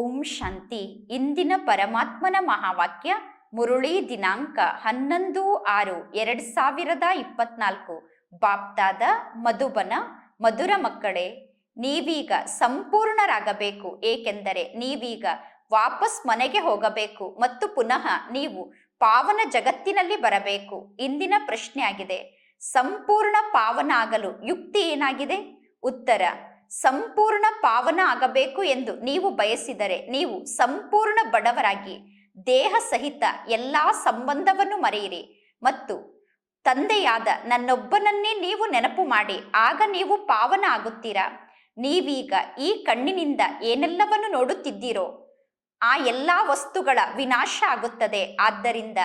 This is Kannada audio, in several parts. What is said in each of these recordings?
ಓಂ ಶಾಂತಿ. ಇಂದಿನ ಪರಮಾತ್ಮನ ಮಹಾವಾಕ್ಯ ಮುರುಳಿ ದಿನಾಂಕ ಹನ್ನೊಂದು ಆರು ಎರಡು ಸಾವಿರದ ಇಪ್ಪತ್ನಾಲ್ಕು. ಬಾಪ್ತಾದ ಮಧುಬನ, ಮಧುರ ಮಕ್ಕಳೇ, ನೀವೀಗ ಸಂಪೂರ್ಣರಾಗಬೇಕು, ಏಕೆಂದರೆ ನೀವೀಗ ವಾಪಸ್ ಮನೆಗೆ ಹೋಗಬೇಕು ಮತ್ತು ಪುನಃ ನೀವು ಪಾವನ ಜಗತ್ತಿನಲ್ಲಿ ಬರಬೇಕು. ಇಂದಿನ ಪ್ರಶ್ನೆ ಆಗಿದೆ ಸಂಪೂರ್ಣ ಪಾವನ ಆಗಲು ಯುಕ್ತಿ ಏನಾಗಿದೆ? ಉತ್ತರ ಸಂಪೂರ್ಣ ಪಾವನ ಆಗಬೇಕು ಎಂದು ನೀವು ಬಯಸಿದರೆ ನೀವು ಸಂಪೂರ್ಣ ಬಡವರಾಗಿ, ದೇಹ ಸಹಿತ ಎಲ್ಲ ಸಂಬಂಧವನ್ನು ಮರೆಯಿರಿ ಮತ್ತು ತಂದೆಯಾದ ನನ್ನೊಬ್ಬನನ್ನೇ ನೀವು ನೆನಪು ಮಾಡಿ, ಆಗ ನೀವು ಪಾವನ ಆಗುತ್ತೀರಾ? ನೀವೀಗ ಈ ಕಣ್ಣಿನಿಂದ ಏನೆಲ್ಲವನ್ನು ನೋಡುತ್ತಿದ್ದೀರೋ, ಆ ಎಲ್ಲ ವಸ್ತುಗಳ ವಿನಾಶ ಆಗುತ್ತದೆ. ಆದ್ದರಿಂದ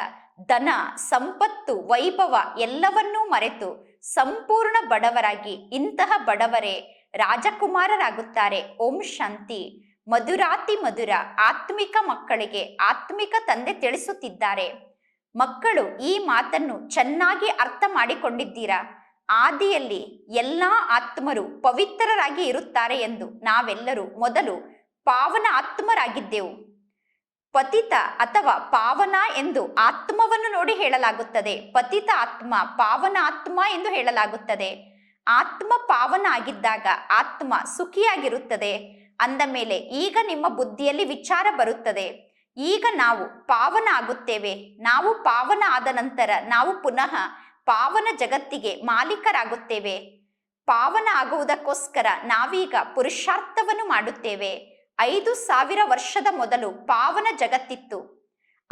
ಧನ, ಸಂಪತ್ತು, ವೈಭವ ಎಲ್ಲವನ್ನೂ ಮರೆತು ಸಂಪೂರ್ಣ ಬಡವರಾಗಿ, ಇಂತಹ ಬಡವರೇ ರಾಜಕುಮಾರರಾಗುತ್ತಾರೆ. ಓಂ ಶಾಂತಿ. ಮಧುರಾತಿ ಮಧುರ ಆತ್ಮಿಕ ಮಕ್ಕಳಿಗೆ ಆತ್ಮಿಕ ತಂದೆ ತಿಳಿಸುತ್ತಿದ್ದಾರೆ. ಮಕ್ಕಳು ಈ ಮಾತನ್ನು ಚೆನ್ನಾಗಿ ಅರ್ಥ ಮಾಡಿಕೊಂಡಿದ್ದೀರಾ? ಆದಿಯಲ್ಲಿ ಎಲ್ಲಾ ಆತ್ಮರು ಪವಿತ್ರರಾಗಿ ಇರುತ್ತಾರೆ ಎಂದು ನಾವೆಲ್ಲರೂ ಮೊದಲು ಪಾವನ ಆತ್ಮರಾಗಿದ್ದೆವು. ಪತಿತ ಅಥವಾ ಪಾವನ ಎಂದು ಆತ್ಮವನ್ನು ನೋಡಿ ಹೇಳಲಾಗುತ್ತದೆ. ಪತಿತ ಆತ್ಮ ಪಾವನ ಆತ್ಮ ಎಂದು ಹೇಳಲಾಗುತ್ತದೆ. ಆತ್ಮ ಪಾವನ ಆಗಿದ್ದಾಗ ಆತ್ಮ ಸುಖಿಯಾಗಿರುತ್ತದೆ. ಅಂದ ಮೇಲೆ ಈಗ ನಿಮ್ಮ ಬುದ್ಧಿಯಲ್ಲಿ ವಿಚಾರ ಬರುತ್ತದೆ. ಈಗ ನಾವು ಪಾವನ ಆಗುತ್ತೇವೆ ನಾವು ಪಾವನ ಆದ ನಂತರ ನಾವು ಪುನಃ ಪಾವನ ಜಗತ್ತಿಗೆ ಮಾಲೀಕರಾಗುತ್ತೇವೆ. ಪಾವನ ಆಗುವುದಕ್ಕೋಸ್ಕರ ನಾವೀಗ ಪುರುಷಾರ್ಥವನ್ನು ಮಾಡುತ್ತೇವೆ. ಐದು ಸಾವಿರ ವರ್ಷದ ಮೊದಲು ಪಾವನ ಜಗತ್ತಿತ್ತು.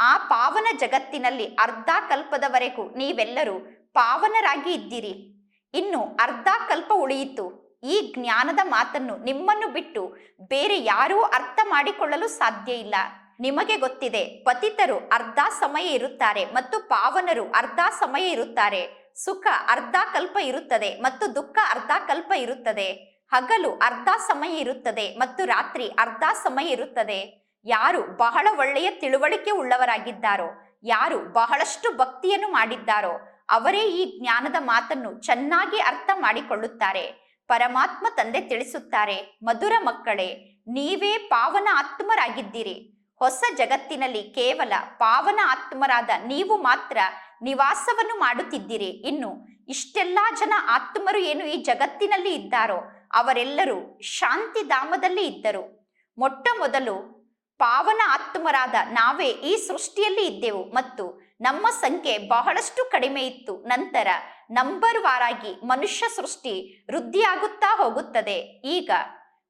ಆ ಪಾವನ ಜಗತ್ತಿನಲ್ಲಿ ಅರ್ಧ ಕಲ್ಪದವರೆಗೂ ನೀವೆಲ್ಲರೂ ಪಾವನರಾಗಿ ಇದ್ದೀರಿ. ಇನ್ನು ಅರ್ಧ ಕಲ್ಪ ಉಳಿಯಿತು. ಈ ಜ್ಞಾನದ ಮಾತನ್ನು ನಿಮ್ಮನ್ನು ಬಿಟ್ಟು ಬೇರೆ ಯಾರೂ ಅರ್ಥ ಮಾಡಿಕೊಳ್ಳಲು ಸಾಧ್ಯ ಇಲ್ಲ. ನಿಮಗೆ ಗೊತ್ತಿದೆ, ಪತಿತರು ಅರ್ಧ ಸಮಯ ಇರುತ್ತಾರೆ ಮತ್ತು ಪಾವನರು ಅರ್ಧ ಸಮಯ ಇರುತ್ತಾರೆ. ಸುಖ ಅರ್ಧ ಕಲ್ಪ ಇರುತ್ತದೆ ಮತ್ತು ದುಃಖ ಅರ್ಧ ಕಲ್ಪ ಇರುತ್ತದೆ. ಹಗಲು ಅರ್ಧ ಸಮಯ ಇರುತ್ತದೆ ಮತ್ತು ರಾತ್ರಿ ಅರ್ಧ ಸಮಯ ಇರುತ್ತದೆ. ಯಾರು ಬಹಳ ಒಳ್ಳೆಯ ತಿಳುವಳಿಕೆ ಉಳ್ಳವರಾಗಿದ್ದಾರೋ, ಯಾರು ಬಹಳಷ್ಟು ಭಕ್ತಿಯನ್ನು ಮಾಡಿದ್ದಾರೋ ಅವರೇ ಈ ಜ್ಞಾನದ ಮಾತನ್ನು ಚೆನ್ನಾಗಿ ಅರ್ಥ ಮಾಡಿಕೊಳ್ಳುತ್ತಾರೆ. ಪರಮಾತ್ಮ ತಂದೆ ತಿಳಿಸುತ್ತಾರೆ, ಮಧುರ ಮಕ್ಕಳೇ, ನೀವೇ ಪಾವನ ಆತ್ಮರಾಗಿದ್ದೀರಿ. ಹೊಸ ಜಗತ್ತಿನಲ್ಲಿ ಕೇವಲ ಪಾವನ ಆತ್ಮರಾದ ನೀವು ಮಾತ್ರ ನಿವಾಸವನ್ನು ಮಾಡುತ್ತಿದ್ದೀರಿ. ಇನ್ನು ಇಷ್ಟೆಲ್ಲಾ ಜನ ಆತ್ಮರು ಏನು ಈ ಜಗತ್ತಿನಲ್ಲಿ ಇದ್ದಾರೋ, ಅವರೆಲ್ಲರೂ ಶಾಂತಿ ಧಾಮದಲ್ಲಿ ಇದ್ದರು. ಮೊಟ್ಟ ಮೊದಲು ಪಾವನ ಆತ್ಮರಾದ ನಾವೇ ಈ ಸೃಷ್ಟಿಯಲ್ಲಿ ಇದ್ದೆವು ಮತ್ತು ನಮ್ಮ ಸಂಖ್ಯೆ ಬಹಳಷ್ಟು ಕಡಿಮೆ ಇತ್ತು. ನಂತರ ನಂಬರ್ ವಾರಾಗಿ ಮನುಷ್ಯ ಸೃಷ್ಟಿ ವೃದ್ಧಿಯಾಗುತ್ತಾ ಹೋಗುತ್ತದೆ. ಈಗ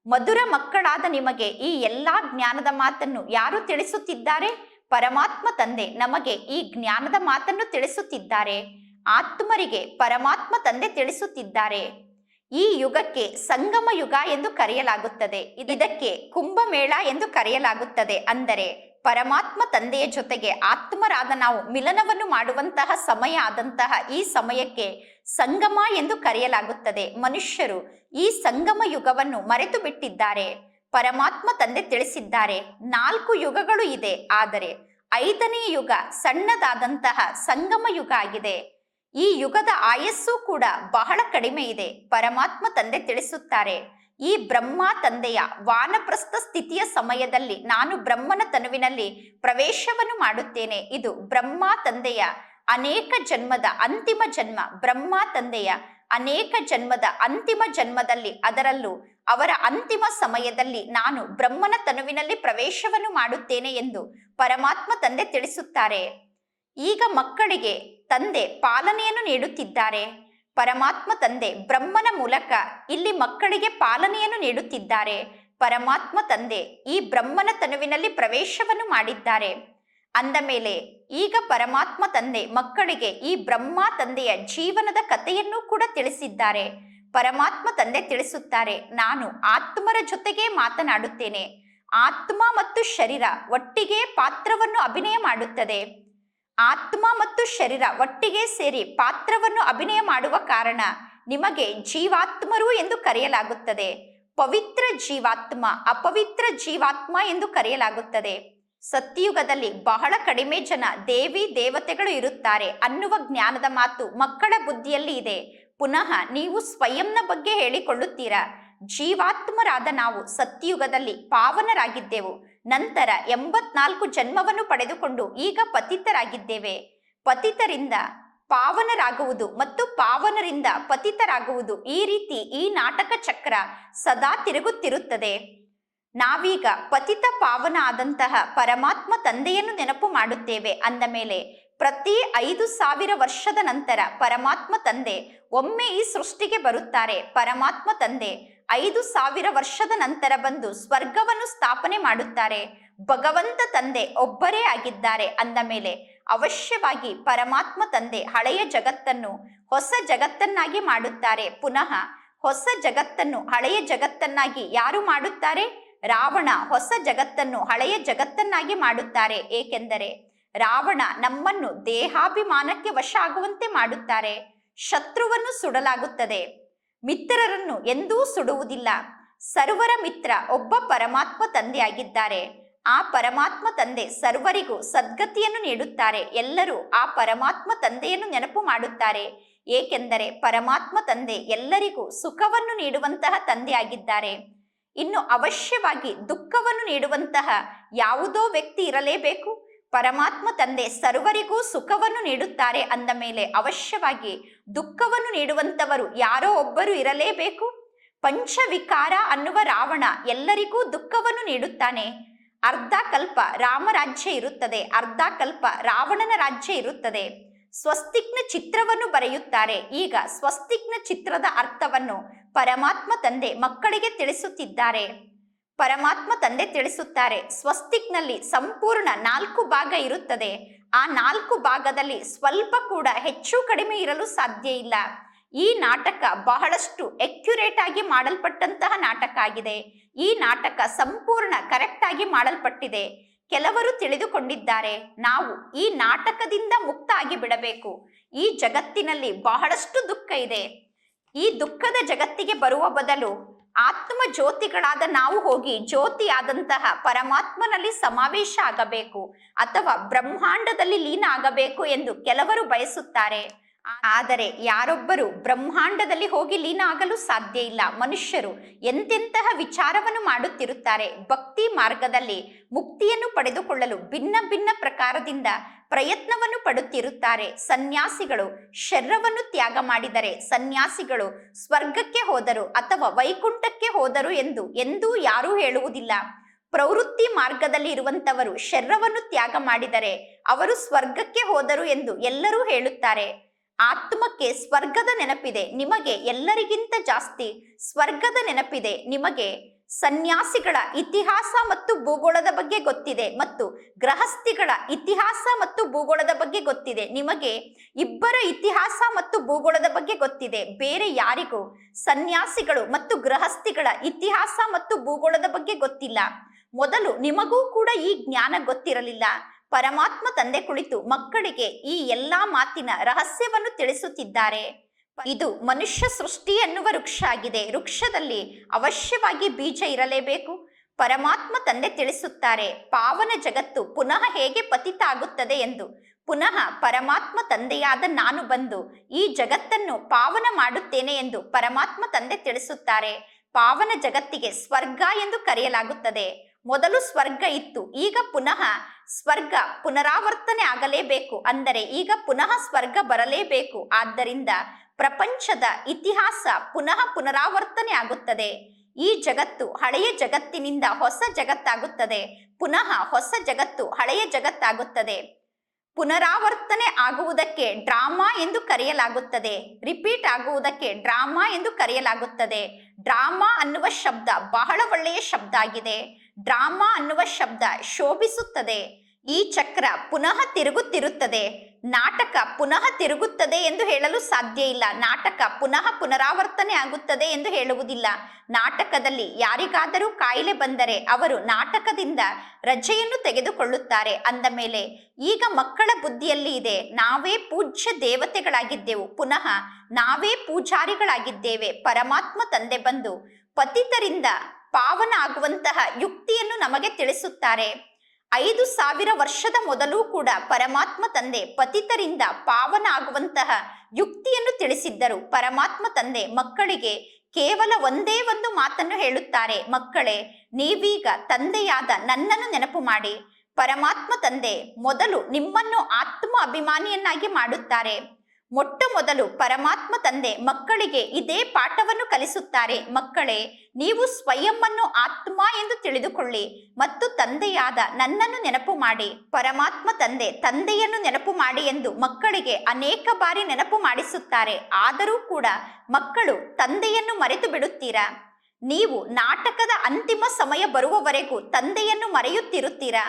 ಮಧುರ ಮಕ್ಕಳಾದ ನಿಮಗೆ ಈ ಎಲ್ಲಾ ಜ್ಞಾನದ ಮಾತನ್ನು ಯಾರು ತಿಳಿಸುತ್ತಿದ್ದಾರೆ? ಪರಮಾತ್ಮ ತಂದೆ ನಮಗೆ ಈ ಜ್ಞಾನದ ಮಾತನ್ನು ತಿಳಿಸುತ್ತಿದ್ದಾರೆ. ಆತ್ಮರಿಗೆ ಪರಮಾತ್ಮ ತಂದೆ ತಿಳಿಸುತ್ತಿದ್ದಾರೆ. ಈ ಯುಗಕ್ಕೆ ಸಂಗಮ ಯುಗ ಎಂದು ಕರೆಯಲಾಗುತ್ತದೆ. ಇದಕ್ಕೆ ಕುಂಭಮೇಳ ಎಂದು ಕರೆಯಲಾಗುತ್ತದೆ. ಅಂದರೆ ಪರಮಾತ್ಮ ತಂದೆಯ ಜೊತೆಗೆ ಆತ್ಮರಾದ ನಾವು ಮಿಲನವನ್ನು ಮಾಡುವಂತಹ ಸಮಯ ಆದಂತಹ ಈ ಸಮಯಕ್ಕೆ ಸಂಗಮ ಎಂದು ಕರೆಯಲಾಗುತ್ತದೆ. ಮನುಷ್ಯರು ಈ ಸಂಗಮ ಯುಗವನ್ನು ಮರೆತು ಬಿಟ್ಟಿದ್ದಾರೆ ಪರಮಾತ್ಮ ತಂದೆ ತಿಳಿಸಿದ್ದಾರೆ. ನಾಲ್ಕು ಯುಗಗಳು ಇದೆ. ಆದರೆ ಐದನೇ ಯುಗ ಸಣ್ಣದಾದಂತಹ ಸಂಗಮ ಯುಗ ಆಗಿದೆ. ಈ ಯುಗದ ಆಯಸ್ಸು ಕೂಡ ಬಹಳ ಕಡಿಮೆ ಇದೆ. ಪರಮಾತ್ಮ ತಂದೆ ತಿಳಿಸುತ್ತಾರೆ. ಈ ಬ್ರಹ್ಮ ತಂದೆಯ ವಾನಪ್ರಸ್ಥ ಸ್ಥಿತಿಯ ಸಮಯದಲ್ಲಿ ನಾನು ಬ್ರಹ್ಮನ ತನುವಿನಲ್ಲಿ ಪ್ರವೇಶವನ್ನು ಮಾಡುತ್ತೇನೆ. ಇದು ಬ್ರಹ್ಮ ತಂದೆಯ ಅನೇಕ ಜನ್ಮದ ಅಂತಿಮ ಜನ್ಮ. ಬ್ರಹ್ಮ ತಂದೆಯ ಅನೇಕ ಜನ್ಮದ ಅಂತಿಮ ಜನ್ಮದಲ್ಲಿ ಅದರಲ್ಲೂ ಅವರ ಅಂತಿಮ ಸಮಯದಲ್ಲಿ ನಾನು ಬ್ರಹ್ಮನ ತನುವಿನಲ್ಲಿ ಪ್ರವೇಶವನ್ನು ಮಾಡುತ್ತೇನೆ ಎಂದು ಪರಮಾತ್ಮ ತಂದೆ ತಿಳಿಸುತ್ತಾರೆ. ಈಗ ಮಕ್ಕಳಿಗೆ ತಂದೆ ಪಾಲನೆಯನ್ನು ನೀಡುತ್ತಿದ್ದಾರೆ. ಪರಮಾತ್ಮ ತಂದೆ ಬ್ರಹ್ಮನ ಮೂಲಕ ಇಲ್ಲಿ ಮಕ್ಕಳಿಗೆ ಪಾಲನೆಯನ್ನು ನೀಡುತ್ತಿದ್ದಾರೆ. ಪರಮಾತ್ಮ ತಂದೆ ಈ ಬ್ರಹ್ಮನ ತನುವಿನಲ್ಲಿ ಪ್ರವೇಶವನ್ನು ಮಾಡಿದ್ದಾರೆ. ಅಂದ ಮೇಲೆ ಈಗ ಪರಮಾತ್ಮ ತಂದೆ ಮಕ್ಕಳಿಗೆ ಈ ಬ್ರಹ್ಮ ತಂದೆಯ ಜೀವನದ ಕಥೆಯನ್ನು ಕೂಡ ತಿಳಿಸಿದ್ದಾರೆ. ಪರಮಾತ್ಮ ತಂದೆ ತಿಳಿಸುತ್ತಾರೆ, ನಾನು ಆತ್ಮರ ಜೊತೆಗೆ ಮಾತನಾಡುತ್ತೇನೆ. ಆತ್ಮ ಮತ್ತು ಶರೀರ ಒಟ್ಟಿಗೆ ಪಾತ್ರವನ್ನು ಅಭಿನಯ ಮಾಡುತ್ತದೆ. ಆತ್ಮ ಮತ್ತು ಶರೀರ ಒಟ್ಟಿಗೆ ಸೇರಿ ಪಾತ್ರವನ್ನು ಅಭಿನಯ ಮಾಡುವ ಕಾರಣ ನಿಮಗೆ ಜೀವಾತ್ಮರು ಎಂದು ಕರೆಯಲಾಗುತ್ತದೆ. ಪವಿತ್ರ ಜೀವಾತ್ಮ, ಅಪವಿತ್ರ ಜೀವಾತ್ಮ ಎಂದು ಕರೆಯಲಾಗುತ್ತದೆ. ಸತ್ಯಯುಗದಲ್ಲಿ ಬಹಳ ಕಡಿಮೆ ಜನ ದೇವಿ ದೇವತೆಗಳು ಇರುತ್ತಾರೆ ಅನ್ನುವ ಜ್ಞಾನದ ಮಾತು ಮಕ್ಕಳ ಬುದ್ಧಿಯಲ್ಲಿ ಇದೆ. ಪುನಃ ನೀವು ಸ್ವಯಂನ ಬಗ್ಗೆ ಹೇಳಿಕೊಳ್ಳುತ್ತೀರಾ? ಜೀವಾತ್ಮರಾದ ನಾವು ಸತ್ಯಯುಗದಲ್ಲಿ ಪಾವನರಾಗಿದ್ದೆವು. ನಂತರ ಎಂಬತ್ನಾಲ್ಕು ಜನ್ಮವನ್ನು ಪಡೆದುಕೊಂಡು ಈಗ ಪತಿತರಾಗಿದ್ದೇವೆ. ಪತಿತರಿಂದ ಪಾವನರಾಗುವುದು ಮತ್ತು ಪಾವನರಿಂದ ಪತಿತರಾಗುವುದು ಈ ರೀತಿ ಈ ನಾಟಕ ಚಕ್ರ ಸದಾ ತಿರುಗುತ್ತಿರುತ್ತದೆ. ನಾವೀಗ ಪತಿತ ಪಾವನ ಆದಂತಹ ಪರಮಾತ್ಮ ತಂದೆಯನ್ನು ನೆನಪು ಮಾಡುತ್ತೇವೆ ಅಂದ ಮೇಲೆ ಪ್ರತಿ ಐದು ಸಾವಿರ ವರ್ಷದ ನಂತರ ಪರಮಾತ್ಮ ತಂದೆ ಒಮ್ಮೆ ಈ ಸೃಷ್ಟಿಗೆ ಬರುತ್ತಾರೆ. ಪರಮಾತ್ಮ ತಂದೆ ಐದು ಸಾವಿರ ವರ್ಷದ ನಂತರ ಬಂದು ಸ್ವರ್ಗವನ್ನು ಸ್ಥಾಪನೆ ಮಾಡುತ್ತಾರೆ. ಭಗವಂತ ತಂದೆ ಒಬ್ಬರೇ ಆಗಿದ್ದಾರೆ ಅಂದ ಮೇಲೆ ಅವಶ್ಯವಾಗಿ ಪರಮಾತ್ಮ ತಂದೆ ಹಳೆಯ ಜಗತ್ತನ್ನು ಹೊಸ ಜಗತ್ತನ್ನಾಗಿ ಮಾಡುತ್ತಾರೆ. ಪುನಃ ಹೊಸ ಜಗತ್ತನ್ನು ಹಳೆಯ ಜಗತ್ತನ್ನಾಗಿ ಯಾರು ಮಾಡುತ್ತಾರೆ? ರಾವಣ ಹೊಸ ಜಗತ್ತನ್ನು ಹಳೆಯ ಜಗತ್ತನ್ನಾಗಿ ಮಾಡುತ್ತಾರೆ. ಏಕೆಂದರೆ ರಾವಣ ನಮ್ಮನ್ನು ದೇಹಾಭಿಮಾನಕ್ಕೆ ವಶ ಆಗುವಂತೆ ಮಾಡುತ್ತಾರೆ. ಶತ್ರುವನ್ನು ಸುಡಲಾಗುತ್ತದೆ. ಮಿತ್ರರನ್ನು ಎಂದೂ ಸುಡುವುದಿಲ್ಲ. ಸರ್ವರ ಮಿತ್ರ ಒಬ್ಬ ಪರಮಾತ್ಮ ತಂದೆಯಾಗಿದ್ದಾರೆ. ಆ ಪರಮಾತ್ಮ ತಂದೆ ಸರ್ವರಿಗೂ ಸದ್ಗತಿಯನ್ನು ನೀಡುತ್ತಾರೆ. ಎಲ್ಲರೂ ಆ ಪರಮಾತ್ಮ ತಂದೆಯನ್ನು ನೆನಪು ಮಾಡುತ್ತಾರೆ. ಏಕೆಂದರೆ ಪರಮಾತ್ಮ ತಂದೆ ಎಲ್ಲರಿಗೂ ಸುಖವನ್ನು ನೀಡುವಂತಹ ತಂದೆಯಾಗಿದ್ದಾರೆ. ಇನ್ನು ಅವಶ್ಯವಾಗಿ ದುಃಖವನ್ನು ನೀಡುವಂತಹ ಯಾವುದೋ ವ್ಯಕ್ತಿ ಇರಲೇಬೇಕು. ಪರಮಾತ್ಮ ತಂದೆ ಸರ್ವರಿಗೂ ಸುಖವನ್ನು ನೀಡುತ್ತಾರೆ ಅಂದ ಮೇಲೆ ಅವಶ್ಯವಾಗಿ ದುಃಖವನ್ನು ನೀಡುವಂತವರು ಯಾರೋ ಒಬ್ಬರು ಇರಲೇಬೇಕು. ಪಂಚವಿಕಾರ ಅನ್ನುವ ರಾವಣ ಎಲ್ಲರಿಗೂ ದುಃಖವನ್ನು ನೀಡುತ್ತಾನೆ. ಅರ್ಧ ಕಲ್ಪ ರಾಮರಾಜ್ಯ ಇರುತ್ತದೆ ಅರ್ಧ ಕಲ್ಪ ರಾವಣನ ರಾಜ್ಯ ಇರುತ್ತದೆ. ಸ್ವಸ್ತಿಕ್ನ ಚಿತ್ರವನ್ನು ಬರೆಯುತ್ತಾರೆ. ಈಗ ಸ್ವಸ್ತಿಕ್ನ ಚಿತ್ರದ ಅರ್ಥವನ್ನು ಪರಮಾತ್ಮ ತಂದೆ ಮಕ್ಕಳಿಗೆ ತಿಳಿಸುತ್ತಿದ್ದಾರೆ. ಪರಮಾತ್ಮ ತಂದೆ ತಿಳಿಸುತ್ತಾರೆ, ಸ್ವಸ್ತಿಕ್ನಲ್ಲಿ ಸಂಪೂರ್ಣ ನಾಲ್ಕು ಭಾಗ ಇರುತ್ತದೆ. ಆ ನಾಲ್ಕು ಭಾಗದಲ್ಲಿ ಸ್ವಲ್ಪ ಕೂಡ ಹೆಚ್ಚು ಕಡಿಮೆ ಇರಲು ಸಾಧ್ಯ ಇಲ್ಲ. ಈ ನಾಟಕ ಬಹಳಷ್ಟು ಎಕ್ಯುರೇಟ್ ಆಗಿ ಮಾಡಲ್ಪಟ್ಟಂತಹ ನಾಟಕ ಆಗಿದೆ. ಈ ನಾಟಕ ಸಂಪೂರ್ಣ ಕರೆಕ್ಟ್ ಆಗಿ ಮಾಡಲ್ಪಟ್ಟಿದೆ. ಕೆಲವರು ತಿಳಿದುಕೊಂಡಿದ್ದಾರೆ, ನಾವು ಈ ನಾಟಕದಿಂದ ಮುಕ್ತ ಆಗಿ ಬಿಡಬೇಕು. ಈ ಜಗತ್ತಿನಲ್ಲಿ ಬಹಳಷ್ಟು ದುಃಖ ಇದೆ. ಈ ದುಃಖದ ಜಗತ್ತಿಗೆ ಬರುವ ಬದಲು ಆತ್ಮ ಜ್ಯೋತಿಗಳಾದ ನಾವು ಹೋಗಿ ಜ್ಯೋತಿಯಾದಂತಹ ಪರಮಾತ್ಮನಲ್ಲಿ ಸಮಾವೇಶ ಆಗಬೇಕು ಅಥವಾ ಬ್ರಹ್ಮಾಂಡದಲ್ಲಿ ಲೀನ ಆಗಬೇಕು ಎಂದು ಕೆಲವರು ಬಯಸುತ್ತಾರೆ. ಆದರೆ ಯಾರೊಬ್ಬರು ಬ್ರಹ್ಮಾಂಡದಲ್ಲಿ ಹೋಗಿ ಲೀನ ಆಗಲು ಸಾಧ್ಯ ಇಲ್ಲ. ಮನುಷ್ಯರು ಎಂತೆಂತಹ ವಿಚಾರವನ್ನು ಮಾಡುತ್ತಿರುತ್ತಾರೆ? ಭಕ್ತಿ ಮಾರ್ಗದಲ್ಲಿ ಮುಕ್ತಿಯನ್ನು ಪಡೆದುಕೊಳ್ಳಲು ಭಿನ್ನ ಭಿನ್ನ ಪ್ರಕಾರದಿಂದ ಪ್ರಯತ್ನವನ್ನು ಪಡುತ್ತಿರುತ್ತಾರೆ. ಸನ್ಯಾಸಿಗಳು ಶರೀರವನ್ನು ತ್ಯಾಗ ಮಾಡಿದರೆ ಸನ್ಯಾಸಿಗಳು ಸ್ವರ್ಗಕ್ಕೆ ಹೋದರು ಅಥವಾ ವೈಕುಂಠಕ್ಕೆ ಹೋದರು ಎಂದು ಎಂದೂ ಯಾರೂ ಹೇಳುವುದಿಲ್ಲ. ಪ್ರವೃತ್ತಿ ಮಾರ್ಗದಲ್ಲಿ ಇರುವಂತವರು ಶರೀರವನ್ನು ತ್ಯಾಗ ಮಾಡಿದರೆ ಅವರು ಸ್ವರ್ಗಕ್ಕೆ ಹೋದರು ಎಂದು ಎಲ್ಲರೂ ಹೇಳುತ್ತಾರೆ. ಆತ್ಮಕ್ಕೆ ಸ್ವರ್ಗದ ನೆನಪಿದೆ, ನಿಮಗೆ ಎಲ್ಲರಿಗಿಂತ ಜಾಸ್ತಿ ಸ್ವರ್ಗದ ನೆನಪಿದೆ, ನಿಮಗೆ ಸನ್ಯಾಸಿಗಳ ಇತಿಹಾಸ ಮತ್ತು ಭೂಗೋಳದ ಬಗ್ಗೆ ಗೊತ್ತಿದೆ ಮತ್ತು ಗೃಹಸ್ಥಿಗಳ ಇತಿಹಾಸ ಮತ್ತು ಭೂಗೋಳದ ಬಗ್ಗೆ ಗೊತ್ತಿದೆ. ನಿಮಗೆ ಇಬ್ಬರ ಇತಿಹಾಸ ಮತ್ತು ಭೂಗೋಳದ ಬಗ್ಗೆ ಗೊತ್ತಿದೆ. ಬೇರೆ ಯಾರಿಗೂ ಸನ್ಯಾಸಿಗಳು ಮತ್ತು ಗೃಹಸ್ಥಿಗಳ ಇತಿಹಾಸ ಮತ್ತು ಭೂಗೋಳದ ಬಗ್ಗೆ ಗೊತ್ತಿಲ್ಲ. ಮೊದಲು ನಿಮಗೂ ಕೂಡ ಈ ಜ್ಞಾನ ಗೊತ್ತಿರಲಿಲ್ಲ. ಪರಮಾತ್ಮ ತಂದೆ ಕುಳಿತು ಮಕ್ಕಳಿಗೆ ಈ ಎಲ್ಲಾ ಮಾತಿನ ರಹಸ್ಯವನ್ನು ತಿಳಿಸುತ್ತಿದ್ದಾರೆ. ಇದು ಮನುಷ್ಯ ಸೃಷ್ಟಿ ಎನ್ನುವ ವೃಕ್ಷ ಆಗಿದೆ ವೃಕ್ಷದಲ್ಲಿ ಅವಶ್ಯವಾಗಿ ಬೀಜ ಇರಲೇಬೇಕು. ಪರಮಾತ್ಮ ತಂದೆ ತಿಳಿಸುತ್ತಾರೆ, ಪಾವನ ಜಗತ್ತು ಪುನಃ ಹೇಗೆ ಪತಿತ ಆಗುತ್ತದೆ ಎಂದು. ಪುನಃ ಪರಮಾತ್ಮ ತಂದೆಯಾದ ನಾನು ಬಂದು ಈ ಜಗತ್ತನ್ನು ಪಾವನ ಮಾಡುತ್ತೇನೆ ಎಂದು ಪರಮಾತ್ಮ ತಂದೆ ತಿಳಿಸುತ್ತಾರೆ. ಪಾವನ ಜಗತ್ತಿಗೆ ಸ್ವರ್ಗ ಎಂದು ಕರೆಯಲಾಗುತ್ತದೆ. ಮೊದಲು ಸ್ವರ್ಗ ಇತ್ತು, ಈಗ ಪುನಃ ಸ್ವರ್ಗ ಪುನರಾವರ್ತನೆ ಆಗಲೇಬೇಕು. ಅಂದರೆ ಈಗ ಪುನಃ ಸ್ವರ್ಗ ಬರಲೇಬೇಕು. ಆದ್ದರಿಂದ ಪ್ರಪಂಚದ ಇತಿಹಾಸ ಪುನಃ ಪುನರಾವರ್ತನೆ ಆಗುತ್ತದೆ. ಈ ಜಗತ್ತು ಹಳೆಯ ಜಗತ್ತಿನಿಂದ ಹೊಸ ಜಗತ್ತಾಗುತ್ತದೆ. ಪುನಃ ಹೊಸ ಜಗತ್ತು ಹಳೆಯ ಜಗತ್ತಾಗುತ್ತದೆ. ಪುನರಾವರ್ತನೆ ಆಗುವುದಕ್ಕೆ ಡ್ರಾಮಾ ಎಂದು ಕರೆಯಲಾಗುತ್ತದೆ. ರಿಪೀಟ್ ಆಗುವುದಕ್ಕೆ ಡ್ರಾಮಾ ಎಂದು ಕರೆಯಲಾಗುತ್ತದೆ. ಡ್ರಾಮಾ ಅನ್ನುವ ಶಬ್ದ ಬಹಳ ಒಳ್ಳೆಯ ಶಬ್ದ ಆಗಿದೆ. ಡ್ರಾಮಾ ಅನ್ನುವ ಶಬ್ದ ಶೋಭಿಸುತ್ತದೆ. ಈ ಚಕ್ರ ಪುನಃ ತಿರುಗುತ್ತಿರುತ್ತದೆ. ನಾಟಕ ಪುನಃ ತಿರುಗುತ್ತದೆ ಎಂದು ಹೇಳಲು ಸಾಧ್ಯ ಇಲ್ಲ. ನಾಟಕ ಪುನಃ ಪುನರಾವರ್ತನೆ ಆಗುತ್ತದೆ ಎಂದು ಹೇಳುವುದಿಲ್ಲ. ನಾಟಕದಲ್ಲಿ ಯಾರಿಗಾದರೂ ಕಾಯಿಲೆ ಬಂದರೆ ಅವರು ನಾಟಕದಿಂದ ರಜೆಯನ್ನು ತೆಗೆದುಕೊಳ್ಳುತ್ತಾರೆ. ಅಂದ ಮೇಲೆ, ಈಗ ಮಕ್ಕಳ ಬುದ್ಧಿಯಲ್ಲಿ ಇದೆ. ನಾವೇ ಪೂಜ್ಯ ದೇವತೆಗಳಾಗಿದ್ದೆವು. ಪುನಃ ನಾವೇ ಪೂಜಾರಿಗಳಾಗಿದ್ದೇವೆ. ಪರಮಾತ್ಮ ತಂದೆ ಬಂದು ಪತಿತರಿಂದ ಪಾವನ ಆಗುವಂತಹ ಯುಕ್ತಿಯನ್ನು ನಮಗೆ ತಿಳಿಸುತ್ತಾರೆ. ಐದು ಸಾವಿರ ವರ್ಷದ ಮೊದಲು ಕೂಡ ಪರಮಾತ್ಮ ತಂದೆ ಪತಿತರಿಂದ ಪಾವನ ಆಗುವಂತಹ ಯುಕ್ತಿಯನ್ನು ತಿಳಿಸಿದ್ದರು. ಪರಮಾತ್ಮ ತಂದೆ ಮಕ್ಕಳಿಗೆ ಕೇವಲ ಒಂದೇ ಒಂದು ಮಾತನ್ನು ಹೇಳುತ್ತಾರೆ. ಮಕ್ಕಳೇ, ನೀವೀಗ ತಂದೆಯಾದ ನನ್ನನ್ನು ನೆನಪು ಮಾಡಿ. ಪರಮಾತ್ಮ ತಂದೆ ಮೊದಲು ನಿಮ್ಮನ್ನು ಆತ್ಮ ಅಭಿಮಾನಿಯನ್ನಾಗಿ ಮಾಡುತ್ತಾರೆ. ಮೊಟ್ಟ ಮೊದಲು ಪರಮಾತ್ಮ ತಂದೆ ಮಕ್ಕಳಿಗೆ ಇದೇ ಪಾಠವನ್ನು ಕಲಿಸುತ್ತಾರೆ. ಮಕ್ಕಳೇ, ನೀವು ಸ್ವಯಂವನ್ನು ಆತ್ಮ ಎಂದು ತಿಳಿದುಕೊಳ್ಳಿ ಮತ್ತು ತಂದೆಯಾದ ನನ್ನನ್ನು ನೆನಪು ಮಾಡಿ. ಪರಮಾತ್ಮ ತಂದೆ ತಂದೆಯನ್ನು ನೆನಪು ಮಾಡಿ ಎಂದು ಮಕ್ಕಳಿಗೆ ಅನೇಕ ಬಾರಿ ನೆನಪು ಮಾಡಿಸುತ್ತಾರೆ. ಆದರೂ ಕೂಡ ಮಕ್ಕಳು ತಂದೆಯನ್ನು ಮರೆತು ಬಿಡುತ್ತೀರಾ? ನೀವು ನಾಟಕದ ಅಂತಿಮ ಸಮಯ ಬರುವವರೆಗೂ ತಂದೆಯನ್ನು ಮರೆಯುತ್ತಿರುತ್ತೀರಾ?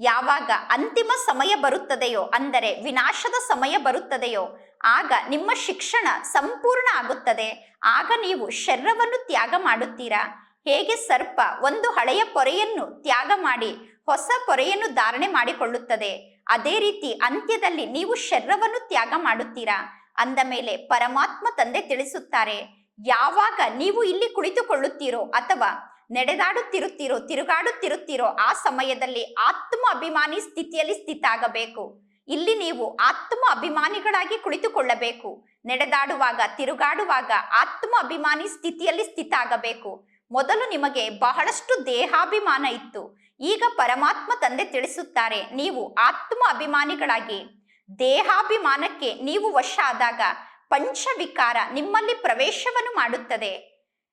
ಯಾವಾಗ ಅಂತಿಮ ಸಮಯ ಬರುತ್ತದೆಯೋ, ಅಂದರೆ ವಿನಾಶದ ಸಮಯ ಬರುತ್ತದೆಯೋ ಆಗ ನಿಮ್ಮ ಶಿಕ್ಷಣ ಸಂಪೂರ್ಣ ಆಗುತ್ತದೆ. ಆಗ ನೀವು ಶರ್ರವನ್ನು ತ್ಯಾಗ ಮಾಡುತ್ತೀರಾ? ಹೇಗೆ ಸರ್ಪ ಒಂದು ಹಳೆಯ ಪೊರೆಯನ್ನು ತ್ಯಾಗ ಮಾಡಿ ಹೊಸ ಪೊರೆಯನ್ನು ಧಾರಣೆ ಮಾಡಿಕೊಳ್ಳುತ್ತದೆ. ಅದೇ ರೀತಿ ಅಂತ್ಯದಲ್ಲಿ ನೀವು ಶರೀರವನ್ನು ತ್ಯಾಗ ಮಾಡುತ್ತೀರಾ? ಅಂದ ಮೇಲೆ ಪರಮಾತ್ಮ ತಂದೆ ತಿಳಿಸುತ್ತಾರೆ. ಯಾವಾಗ ನೀವು ಇಲ್ಲಿ ಕುಳಿತುಕೊಳ್ಳುತ್ತೀರೋ ಅಥವಾ ನಡೆದಾಡುತ್ತಿರುತ್ತೀರೋ, ತಿರುಗಾಡುತ್ತಿರುತ್ತೀರೋ ಆ ಸಮಯದಲ್ಲಿ ಆತ್ಮ ಅಭಿಮಾನಿ ಸ್ಥಿತಿಯಲ್ಲಿ ಸ್ಥಿತ ಆಗಬೇಕು ಇಲ್ಲಿ ನೀವು ಆತ್ಮ ಅಭಿಮಾನಿಗಳಾಗಿ ಕುಳಿತುಕೊಳ್ಳಬೇಕು. ನಡೆದಾಡುವಾಗ, ತಿರುಗಾಡುವಾಗ ಆತ್ಮ ಅಭಿಮಾನಿ ಸ್ಥಿತಿಯಲ್ಲಿ ಸ್ಥಿತ ಆಗಬೇಕು. ಮೊದಲು ನಿಮಗೆ ಬಹಳಷ್ಟು ದೇಹಾಭಿಮಾನ ಇತ್ತು. ಈಗ ಪರಮಾತ್ಮ ತಂದೆ ತಿಳಿಸುತ್ತಾರೆ, ನೀವು ಆತ್ಮ ಅಭಿಮಾನಿಗಳಾಗಿ. ದೇಹಾಭಿಮಾನಕ್ಕೆ ನೀವು ವಶ ಆದಾಗ ಪಂಚವಿಕಾರ ನಿಮ್ಮಲ್ಲಿ ಪ್ರವೇಶವನ್ನು ಮಾಡುತ್ತದೆ.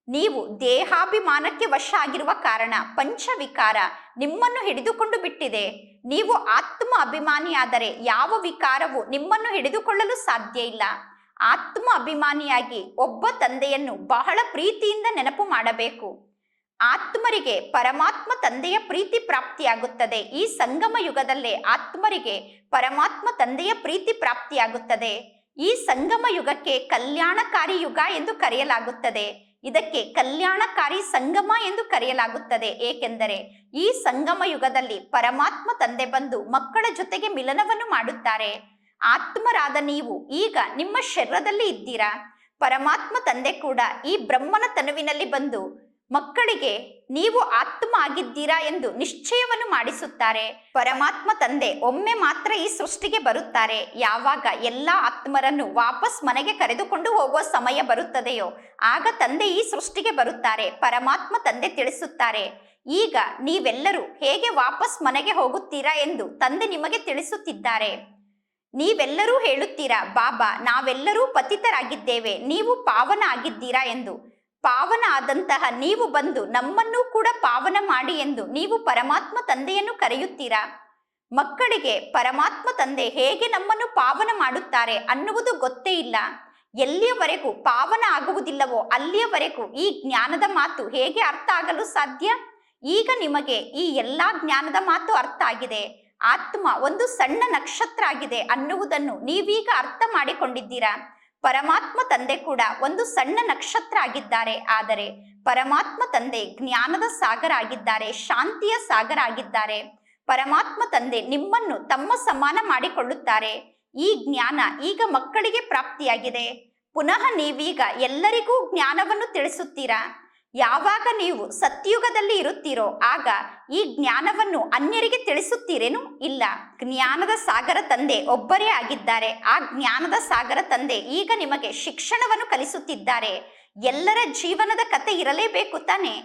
ನೀವು ದೇಹಾಭಿಮಾನಕ್ಕೆ ವಶ ಆಗಿರುವ ಕಾರಣ, ಪಂಚವಿಕಾರ ನಿಮ್ಮನ್ನು ಹಿಡಿದುಕೊಂಡು ಬಿಟ್ಟಿದೆ. ನೀವು ಆತ್ಮ ಅಭಿಮಾನಿಯಾದರೆ ಯಾವ ವಿಕಾರವು ನಿಮ್ಮನ್ನು ಹಿಡಿದುಕೊಳ್ಳಲು ಸಾಧ್ಯ ಇಲ್ಲ. ಆತ್ಮ ಅಭಿಮಾನಿಯಾಗಿ ಒಬ್ಬ ತಂದೆಯನ್ನು ಬಹಳ ಪ್ರೀತಿಯಿಂದ ನೆನಪು ಮಾಡಬೇಕು. ಆತ್ಮರಿಗೆ ಪರಮಾತ್ಮ ತಂದೆಯ ಪ್ರೀತಿ ಪ್ರಾಪ್ತಿಯಾಗುತ್ತದೆ. ಈ ಸಂಗಮ ಯುಗದಲ್ಲೇ ಆತ್ಮರಿಗೆ ಪರಮಾತ್ಮ ತಂದೆಯ ಪ್ರೀತಿ ಪ್ರಾಪ್ತಿಯಾಗುತ್ತದೆ. ಈ ಸಂಗಮ ಯುಗಕ್ಕೆ ಕಲ್ಯಾಣಕಾರಿ ಯುಗ ಎಂದು ಕರೆಯಲಾಗುತ್ತದೆ. ಇದಕ್ಕೆ ಕಲ್ಯಾಣಕಾರಿ ಸಂಗಮ ಎಂದು ಕರೆಯಲಾಗುತ್ತದೆ. ಏಕೆಂದರೆ ಈ ಸಂಗಮ ಯುಗದಲ್ಲಿ ಪರಮಾತ್ಮ ತಂದೆ ಬಂದು ಮಕ್ಕಳ ಜೊತೆಗೆ ಮಿಲನವನ್ನು ಮಾಡುತ್ತಾರೆ. ಆತ್ಮರಾದ ನೀವು ಈಗ ನಿಮ್ಮ ಶರೀರದಲ್ಲಿ ಇದ್ದೀರಾ? ಪರಮಾತ್ಮ ತಂದೆ ಕೂಡ ಈ ಬ್ರಹ್ಮನ ತನುವಿನಲ್ಲಿ ಬಂದು ಮಕ್ಕಳಿಗೆ ನೀವು ಆತ್ಮ ಆಗಿದ್ದೀರಾ ಎಂದು ನಿಶ್ಚಯವನ್ನು ಮಾಡಿಸುತ್ತಾರೆ. ಪರಮಾತ್ಮ ತಂದೆ ಒಮ್ಮೆ ಮಾತ್ರ ಈ ಸೃಷ್ಟಿಗೆ ಬರುತ್ತಾರೆ. ಯಾವಾಗ ಎಲ್ಲ ಆತ್ಮರನ್ನು ವಾಪಸ್ ಮನೆಗೆ ಕರೆದುಕೊಂಡು ಹೋಗುವ ಸಮಯ ಬರುತ್ತದೆಯೋ, ಆಗ ತಂದೆ ಈ ಸೃಷ್ಟಿಗೆ ಬರುತ್ತಾರೆ, ಪರಮಾತ್ಮ ತಂದೆ ತಿಳಿಸುತ್ತಾರೆ. ಈಗ ನೀವೆಲ್ಲರೂ ಹೇಗೆ ವಾಪಸ್ ಮನೆಗೆ ಹೋಗುತ್ತೀರಾ ಎಂದು ತಂದೆ ನಿಮಗೆ ತಿಳಿಸುತ್ತಿದ್ದಾರೆ. ನೀವೆಲ್ಲರೂ ಹೇಳುತ್ತೀರಾ, ಬಾಬಾ, ನಾವೆಲ್ಲರೂ ಪತಿತರಾಗಿದ್ದೇವೆ, ನೀವು ಪಾವನ ಆಗಿದ್ದೀರಾ ಎಂದು. ಪಾವನ ಆದಂತಹ ನೀವು ಬಂದು ನಮ್ಮನ್ನು ಕೂಡ ಪಾವನ ಮಾಡಿ ಎಂದು ನೀವು ಪರಮಾತ್ಮ ತಂದೆಯನ್ನು ಕರೆಯುತ್ತೀರಾ? ಮಕ್ಕಳಿಗೆ ಪರಮಾತ್ಮ ತಂದೆ ಹೇಗೆ ನಮ್ಮನ್ನು ಪಾವನ ಮಾಡುತ್ತಾರೆ ಅನ್ನುವುದು ಗೊತ್ತೇ ಇಲ್ಲ. ಎಲ್ಲಿಯವರೆಗೂ ಪಾವನ ಆಗುವುದಿಲ್ಲವೋ ಅಲ್ಲಿಯವರೆಗೂ ಈ ಜ್ಞಾನದ ಮಾತು ಹೇಗೆ ಅರ್ಥ ಆಗಲು ಸಾಧ್ಯ? ಈಗ ನಿಮಗೆ ಈ ಎಲ್ಲ ಜ್ಞಾನದ ಮಾತು ಅರ್ಥ ಆಗಿದೆ. ಆತ್ಮ ಒಂದು ಸಣ್ಣ ನಕ್ಷತ್ರ ಆಗಿದೆ ಅನ್ನುವುದನ್ನು ನೀವೀಗ ಅರ್ಥ ಮಾಡಿಕೊಂಡಿದ್ದೀರಾ? ಪರಮಾತ್ಮ ತಂದೆ ಕೂಡ ಒಂದು ಸಣ್ಣ ನಕ್ಷತ್ರ ಆಗಿದ್ದಾರೆ. ಆದರೆ ಪರಮಾತ್ಮ ತಂದೆ ಜ್ಞಾನದ ಸಾಗರ ಆಗಿದ್ದಾರೆ, ಶಾಂತಿಯ ಸಾಗರ ಆಗಿದ್ದಾರೆ. ಪರಮಾತ್ಮ ತಂದೆ ನಿಮ್ಮನ್ನು ತಮ್ಮ ಸಮಾನ ಮಾಡಿಕೊಳ್ಳುತ್ತಾರೆ. ಈ ಜ್ಞಾನ ಈಗ ಮಕ್ಕಳಿಗೆ ಪ್ರಾಪ್ತಿಯಾಗಿದೆ. ಪುನಃ ನೀವೀಗ ಎಲ್ಲರಿಗೂ ಜ್ಞಾನವನ್ನು ತಿಳಿಸುತ್ತೀರಾ? ಯಾವಾಗ ನೀವು ಸತ್ಯುಗದಲ್ಲಿ ಇರುತ್ತೀರೋ ಆಗ ಈ ಜ್ಞಾನವನ್ನು ಅನ್ಯರಿಗೆ ತಿಳಿಸುತ್ತೀರೇನು ಇಲ್ಲ. ಜ್ಞಾನದ ಸಾಗರ ತಂದೆ ಒಬ್ಬರೇ ಆಗಿದ್ದಾರೆ. ಆ ಜ್ಞಾನದ ಸಾಗರ ತಂದೆ ಈಗ ನಿಮಗೆ ಶಿಕ್ಷಣವನ್ನು ಕಲಿಸುತ್ತಿದ್ದಾರೆ. ಎಲ್ಲರ ಜೀವನದ ಕತೆ ಇರಲೇಬೇಕು ತಾನೆ.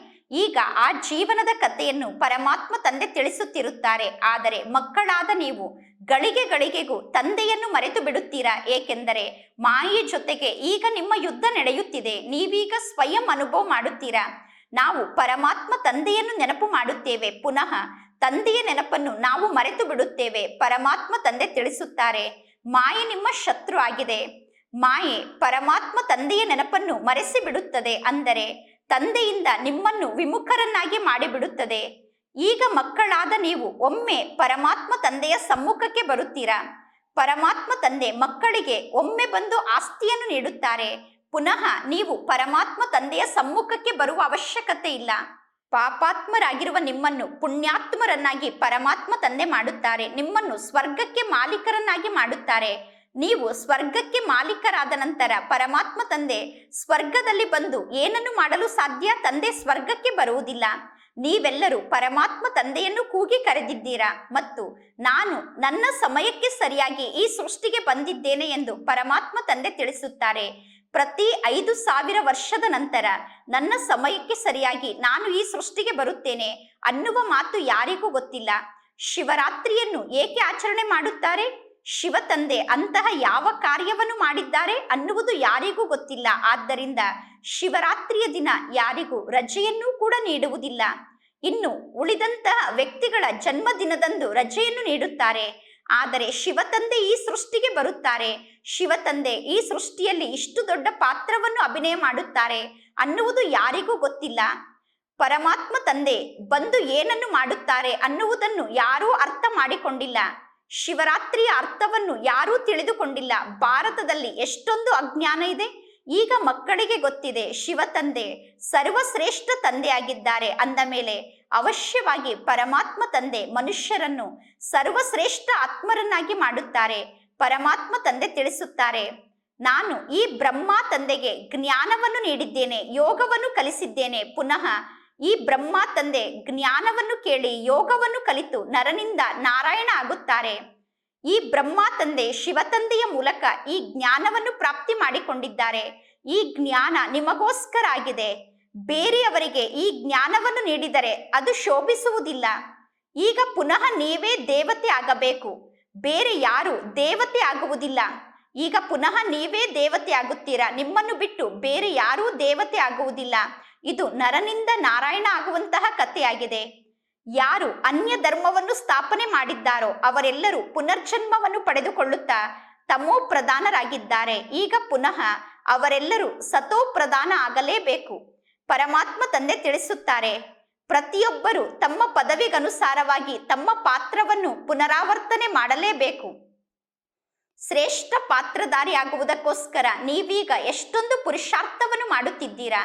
ಈಗ ಆ ಜೀವನದ ಕಥೆಯನ್ನು ಪರಮಾತ್ಮ ತಂದೆ ತಿಳಿಸುತ್ತಿರುತ್ತಾರೆ. ಆದರೆ ಮಕ್ಕಳಾದ ನೀವು ಗಳಿಗೆ ಗಳಿಗೆಗೂ ತಂದೆಯನ್ನು ಮರೆತು ಬಿಡುತ್ತೀರಾ? ಏಕೆಂದರೆ ಮಾಯೆ ಜೊತೆಗೆ ಈಗ ನಿಮ್ಮ ಯುದ್ಧ ನಡೆಯುತ್ತಿದೆ. ನೀವೀಗ ಸ್ವಯಂ ಅನುಭವ ಮಾಡುತ್ತೀರಾ? ನಾವು ಪರಮಾತ್ಮ ತಂದೆಯನ್ನು ನೆನಪು ಮಾಡುತ್ತೇವೆ. ಪುನಃ ತಂದೆಯ ನೆನಪನ್ನು ನಾವು ಮರೆತು ಬಿಡುತ್ತೇವೆ. ಪರಮಾತ್ಮ ತಂದೆ ತಿಳಿಸುತ್ತಾರೆ, ಮಾಯೆ ನಿಮ್ಮ ಶತ್ರು ಆಗಿದೆ. ಮಾಯೆ ಪರಮಾತ್ಮ ತಂದೆಯ ನೆನಪನ್ನು ಮರೆಸಿ ಬಿಡುತ್ತದೆ ಅಂದರೆ ತಂದೆಯಿಂದ ನಿಮ್ಮನ್ನು ವಿಮುಖರನ್ನಾಗಿ ಮಾಡಿಬಿಡುತ್ತದೆ. ಈಗ ಮಕ್ಕಳಾದ ನೀವು ಒಮ್ಮೆ ಪರಮಾತ್ಮ ತಂದೆಯ ಸಮ್ಮುಖಕ್ಕೆ ಬರುತ್ತೀರಾ? ಪರಮಾತ್ಮ ತಂದೆ ಮಕ್ಕಳಿಗೆ ಒಮ್ಮೆ ಬಂದು ಆಸ್ತಿಯನ್ನು ನೀಡುತ್ತಾರೆ. ಪುನಃ ನೀವು ಪರಮಾತ್ಮ ತಂದೆಯ ಸಮ್ಮುಖಕ್ಕೆ ಬರುವ ಅವಶ್ಯಕತೆ ಇಲ್ಲ. ಪಾಪಾತ್ಮರಾಗಿರುವ ನಿಮ್ಮನ್ನು ಪುಣ್ಯಾತ್ಮರನ್ನಾಗಿ ಪರಮಾತ್ಮ ತಂದೆ ಮಾಡುತ್ತಾರೆ. ನಿಮ್ಮನ್ನು ಸ್ವರ್ಗಕ್ಕೆ ಮಾಲೀಕರನ್ನಾಗಿ ಮಾಡುತ್ತಾರೆ. ನೀವು ಸ್ವರ್ಗಕ್ಕೆ ಮಾಲೀಕರಾದ ನಂತರ ಪರಮಾತ್ಮ ತಂದೆ ಸ್ವರ್ಗದಲ್ಲಿ ಬಂದು ಏನನ್ನು ಮಾಡಲು ಸಾಧ್ಯ? ತಂದೆ ಸ್ವರ್ಗಕ್ಕೆ ಬರುವುದಿಲ್ಲ. ನೀವೆಲ್ಲರೂ ಪರಮಾತ್ಮ ತಂದೆಯನ್ನು ಕೂಗಿ ಕರೆದಿದ್ದೀರಾ? ಮತ್ತು ನಾನು ನನ್ನ ಸಮಯಕ್ಕೆ ಸರಿಯಾಗಿ ಈ ಸೃಷ್ಟಿಗೆ ಬಂದಿದ್ದೇನೆ ಎಂದು ಪರಮಾತ್ಮ ತಂದೆ ತಿಳಿಸುತ್ತಾರೆ. ಪ್ರತಿ ಐದು ಸಾವಿರ ವರ್ಷದ ನಂತರ ನನ್ನ ಸಮಯಕ್ಕೆ ಸರಿಯಾಗಿ ನಾನು ಈ ಸೃಷ್ಟಿಗೆ ಬರುತ್ತೇನೆ ಅನ್ನುವ ಮಾತು ಯಾರಿಗೂ ಗೊತ್ತಿಲ್ಲ. ಶಿವರಾತ್ರಿಯನ್ನು ಏಕೆ ಆಚರಣೆ ಮಾಡುತ್ತಾರೆ? ಶಿವ ತಂದೆ ಅಂತಹ ಯಾವ ಕಾರ್ಯವನ್ನು ಮಾಡಿದ್ದಾರೆ ಅನ್ನುವುದು ಯಾರಿಗೂ ಗೊತ್ತಿಲ್ಲ. ಆದ್ದರಿಂದ ಶಿವರಾತ್ರಿಯ ದಿನ ಯಾರಿಗೂ ರಜೆಯನ್ನೂ ಕೂಡ ನೀಡುವುದಿಲ್ಲ. ಇನ್ನು ಉಳಿದಂತಹ ವ್ಯಕ್ತಿಗಳ ಜನ್ಮದಿನದಂದು ರಜೆಯನ್ನು ನೀಡುತ್ತಾರೆ. ಆದರೆ ಶಿವತಂದೆ ಈ ಸೃಷ್ಟಿಗೆ ಬರುತ್ತಾರೆ. ಶಿವತಂದೆ ಈ ಸೃಷ್ಟಿಯಲ್ಲಿ ಇಷ್ಟು ದೊಡ್ಡ ಪಾತ್ರವನ್ನು ಅಭಿನಯ ಮಾಡುತ್ತಾರೆ ಅನ್ನುವುದು ಯಾರಿಗೂ ಗೊತ್ತಿಲ್ಲ. ಪರಮಾತ್ಮ ತಂದೆ ಬಂದು ಏನನ್ನು ಮಾಡುತ್ತಾರೆ ಅನ್ನುವುದನ್ನು ಯಾರೂ ಅರ್ಥ ಮಾಡಿಕೊಂಡಿಲ್ಲ. ಶಿವರಾತ್ರಿಯ ಅರ್ಥವನ್ನು ಯಾರೂ ತಿಳಿದುಕೊಂಡಿಲ್ಲ. ಭಾರತದಲ್ಲಿ ಎಷ್ಟೊಂದು ಅಜ್ಞಾನ ಇದೆ. ಈಗ ಮಕ್ಕಳಿಗೆ ಗೊತ್ತಿದೆ, ಶಿವ ತಂದೆ ಸರ್ವಶ್ರೇಷ್ಠ ತಂದೆಯಾಗಿದ್ದಾರೆ ಅಂದ ಮೇಲೆ ಅವಶ್ಯವಾಗಿ ಪರಮಾತ್ಮ ತಂದೆ ಮನುಷ್ಯರನ್ನು ಸರ್ವಶ್ರೇಷ್ಠ ಆತ್ಮರನ್ನಾಗಿ ಮಾಡುತ್ತಾರೆ, ಪರಮಾತ್ಮ ತಂದೆ ತಿಳಿಸುತ್ತಾರೆ. ನಾನು ಈ ಬ್ರಹ್ಮ ತಂದೆಗೆ ಜ್ಞಾನವನ್ನು ನೀಡಿದ್ದೇನೆ, ಯೋಗವನ್ನು ಕಲಿಸಿದ್ದೇನೆ, ಪುನಃ ಈ ಬ್ರಹ್ಮ ತಂದೆ ಜ್ಞಾನವನ್ನು ಕೇಳಿ ಯೋಗವನ್ನು ಕಲಿತು ನರನಿಂದ ನಾರಾಯಣ ಆಗುತ್ತಾರೆ. ಈ ಬ್ರಹ್ಮ ತಂದೆ ಶಿವತಂದೆಯ ಮೂಲಕ ಈ ಜ್ಞಾನವನ್ನು ಪ್ರಾಪ್ತಿ ಮಾಡಿಕೊಂಡಿದ್ದಾರೆ. ಈ ಜ್ಞಾನ ನಿಮಗೋಸ್ಕರ ಆಗಿದೆ. ಬೇರೆಯವರಿಗೆ ಈ ಜ್ಞಾನವನ್ನು ನೀಡಿದರೆ ಅದು ಶೋಭಿಸುವುದಿಲ್ಲ. ಈಗ ಪುನಃ ನೀವೇ ದೇವತೆ ಆಗಬೇಕು. ಬೇರೆ ಯಾರು ದೇವತೆ ಆಗುವುದಿಲ್ಲ. ಈಗ ಪುನಃ ನೀವೇ ದೇವತೆ ಆಗುತ್ತೀರಾ? ನಿಮ್ಮನ್ನು ಬಿಟ್ಟು ಬೇರೆ ಯಾರೂ ದೇವತೆ ಆಗುವುದಿಲ್ಲ. ಇದು ನರನಿಂದ ನಾರಾಯಣ ಆಗುವಂತಹ ಕಥೆಯಾಗಿದೆ. ಯಾರು ಅನ್ಯ ಧರ್ಮವನ್ನು ಸ್ಥಾಪನೆ ಮಾಡಿದ್ದಾರೋ ಅವರೆಲ್ಲರೂ ಪುನರ್ಜನ್ಮವನ್ನು ಪಡೆದುಕೊಳ್ಳುತ್ತಾ ತಮೋ ಪ್ರಧಾನರಾಗಿದ್ದಾರೆ. ಈಗ ಪುನಃ ಅವರೆಲ್ಲರೂ ಸತೋ ಪ್ರಧಾನ ಆಗಲೇಬೇಕು. ಪರಮಾತ್ಮ ತಂದೆ ತಿಳಿಸುತ್ತಾರೆ, ಪ್ರತಿಯೊಬ್ಬರು ತಮ್ಮ ಪದವಿಗನುಸಾರವಾಗಿ ತಮ್ಮ ಪಾತ್ರವನ್ನು ಪುನರಾವರ್ತನೆ ಮಾಡಲೇಬೇಕು. ಶ್ರೇಷ್ಠ ಪಾತ್ರಧಾರಿ ಆಗುವುದಕ್ಕೋಸ್ಕರ ನೀವೀಗ ಎಷ್ಟೊಂದು ಪುರುಷಾರ್ಥವನ್ನು ಮಾಡುತ್ತಿದ್ದೀರಾ?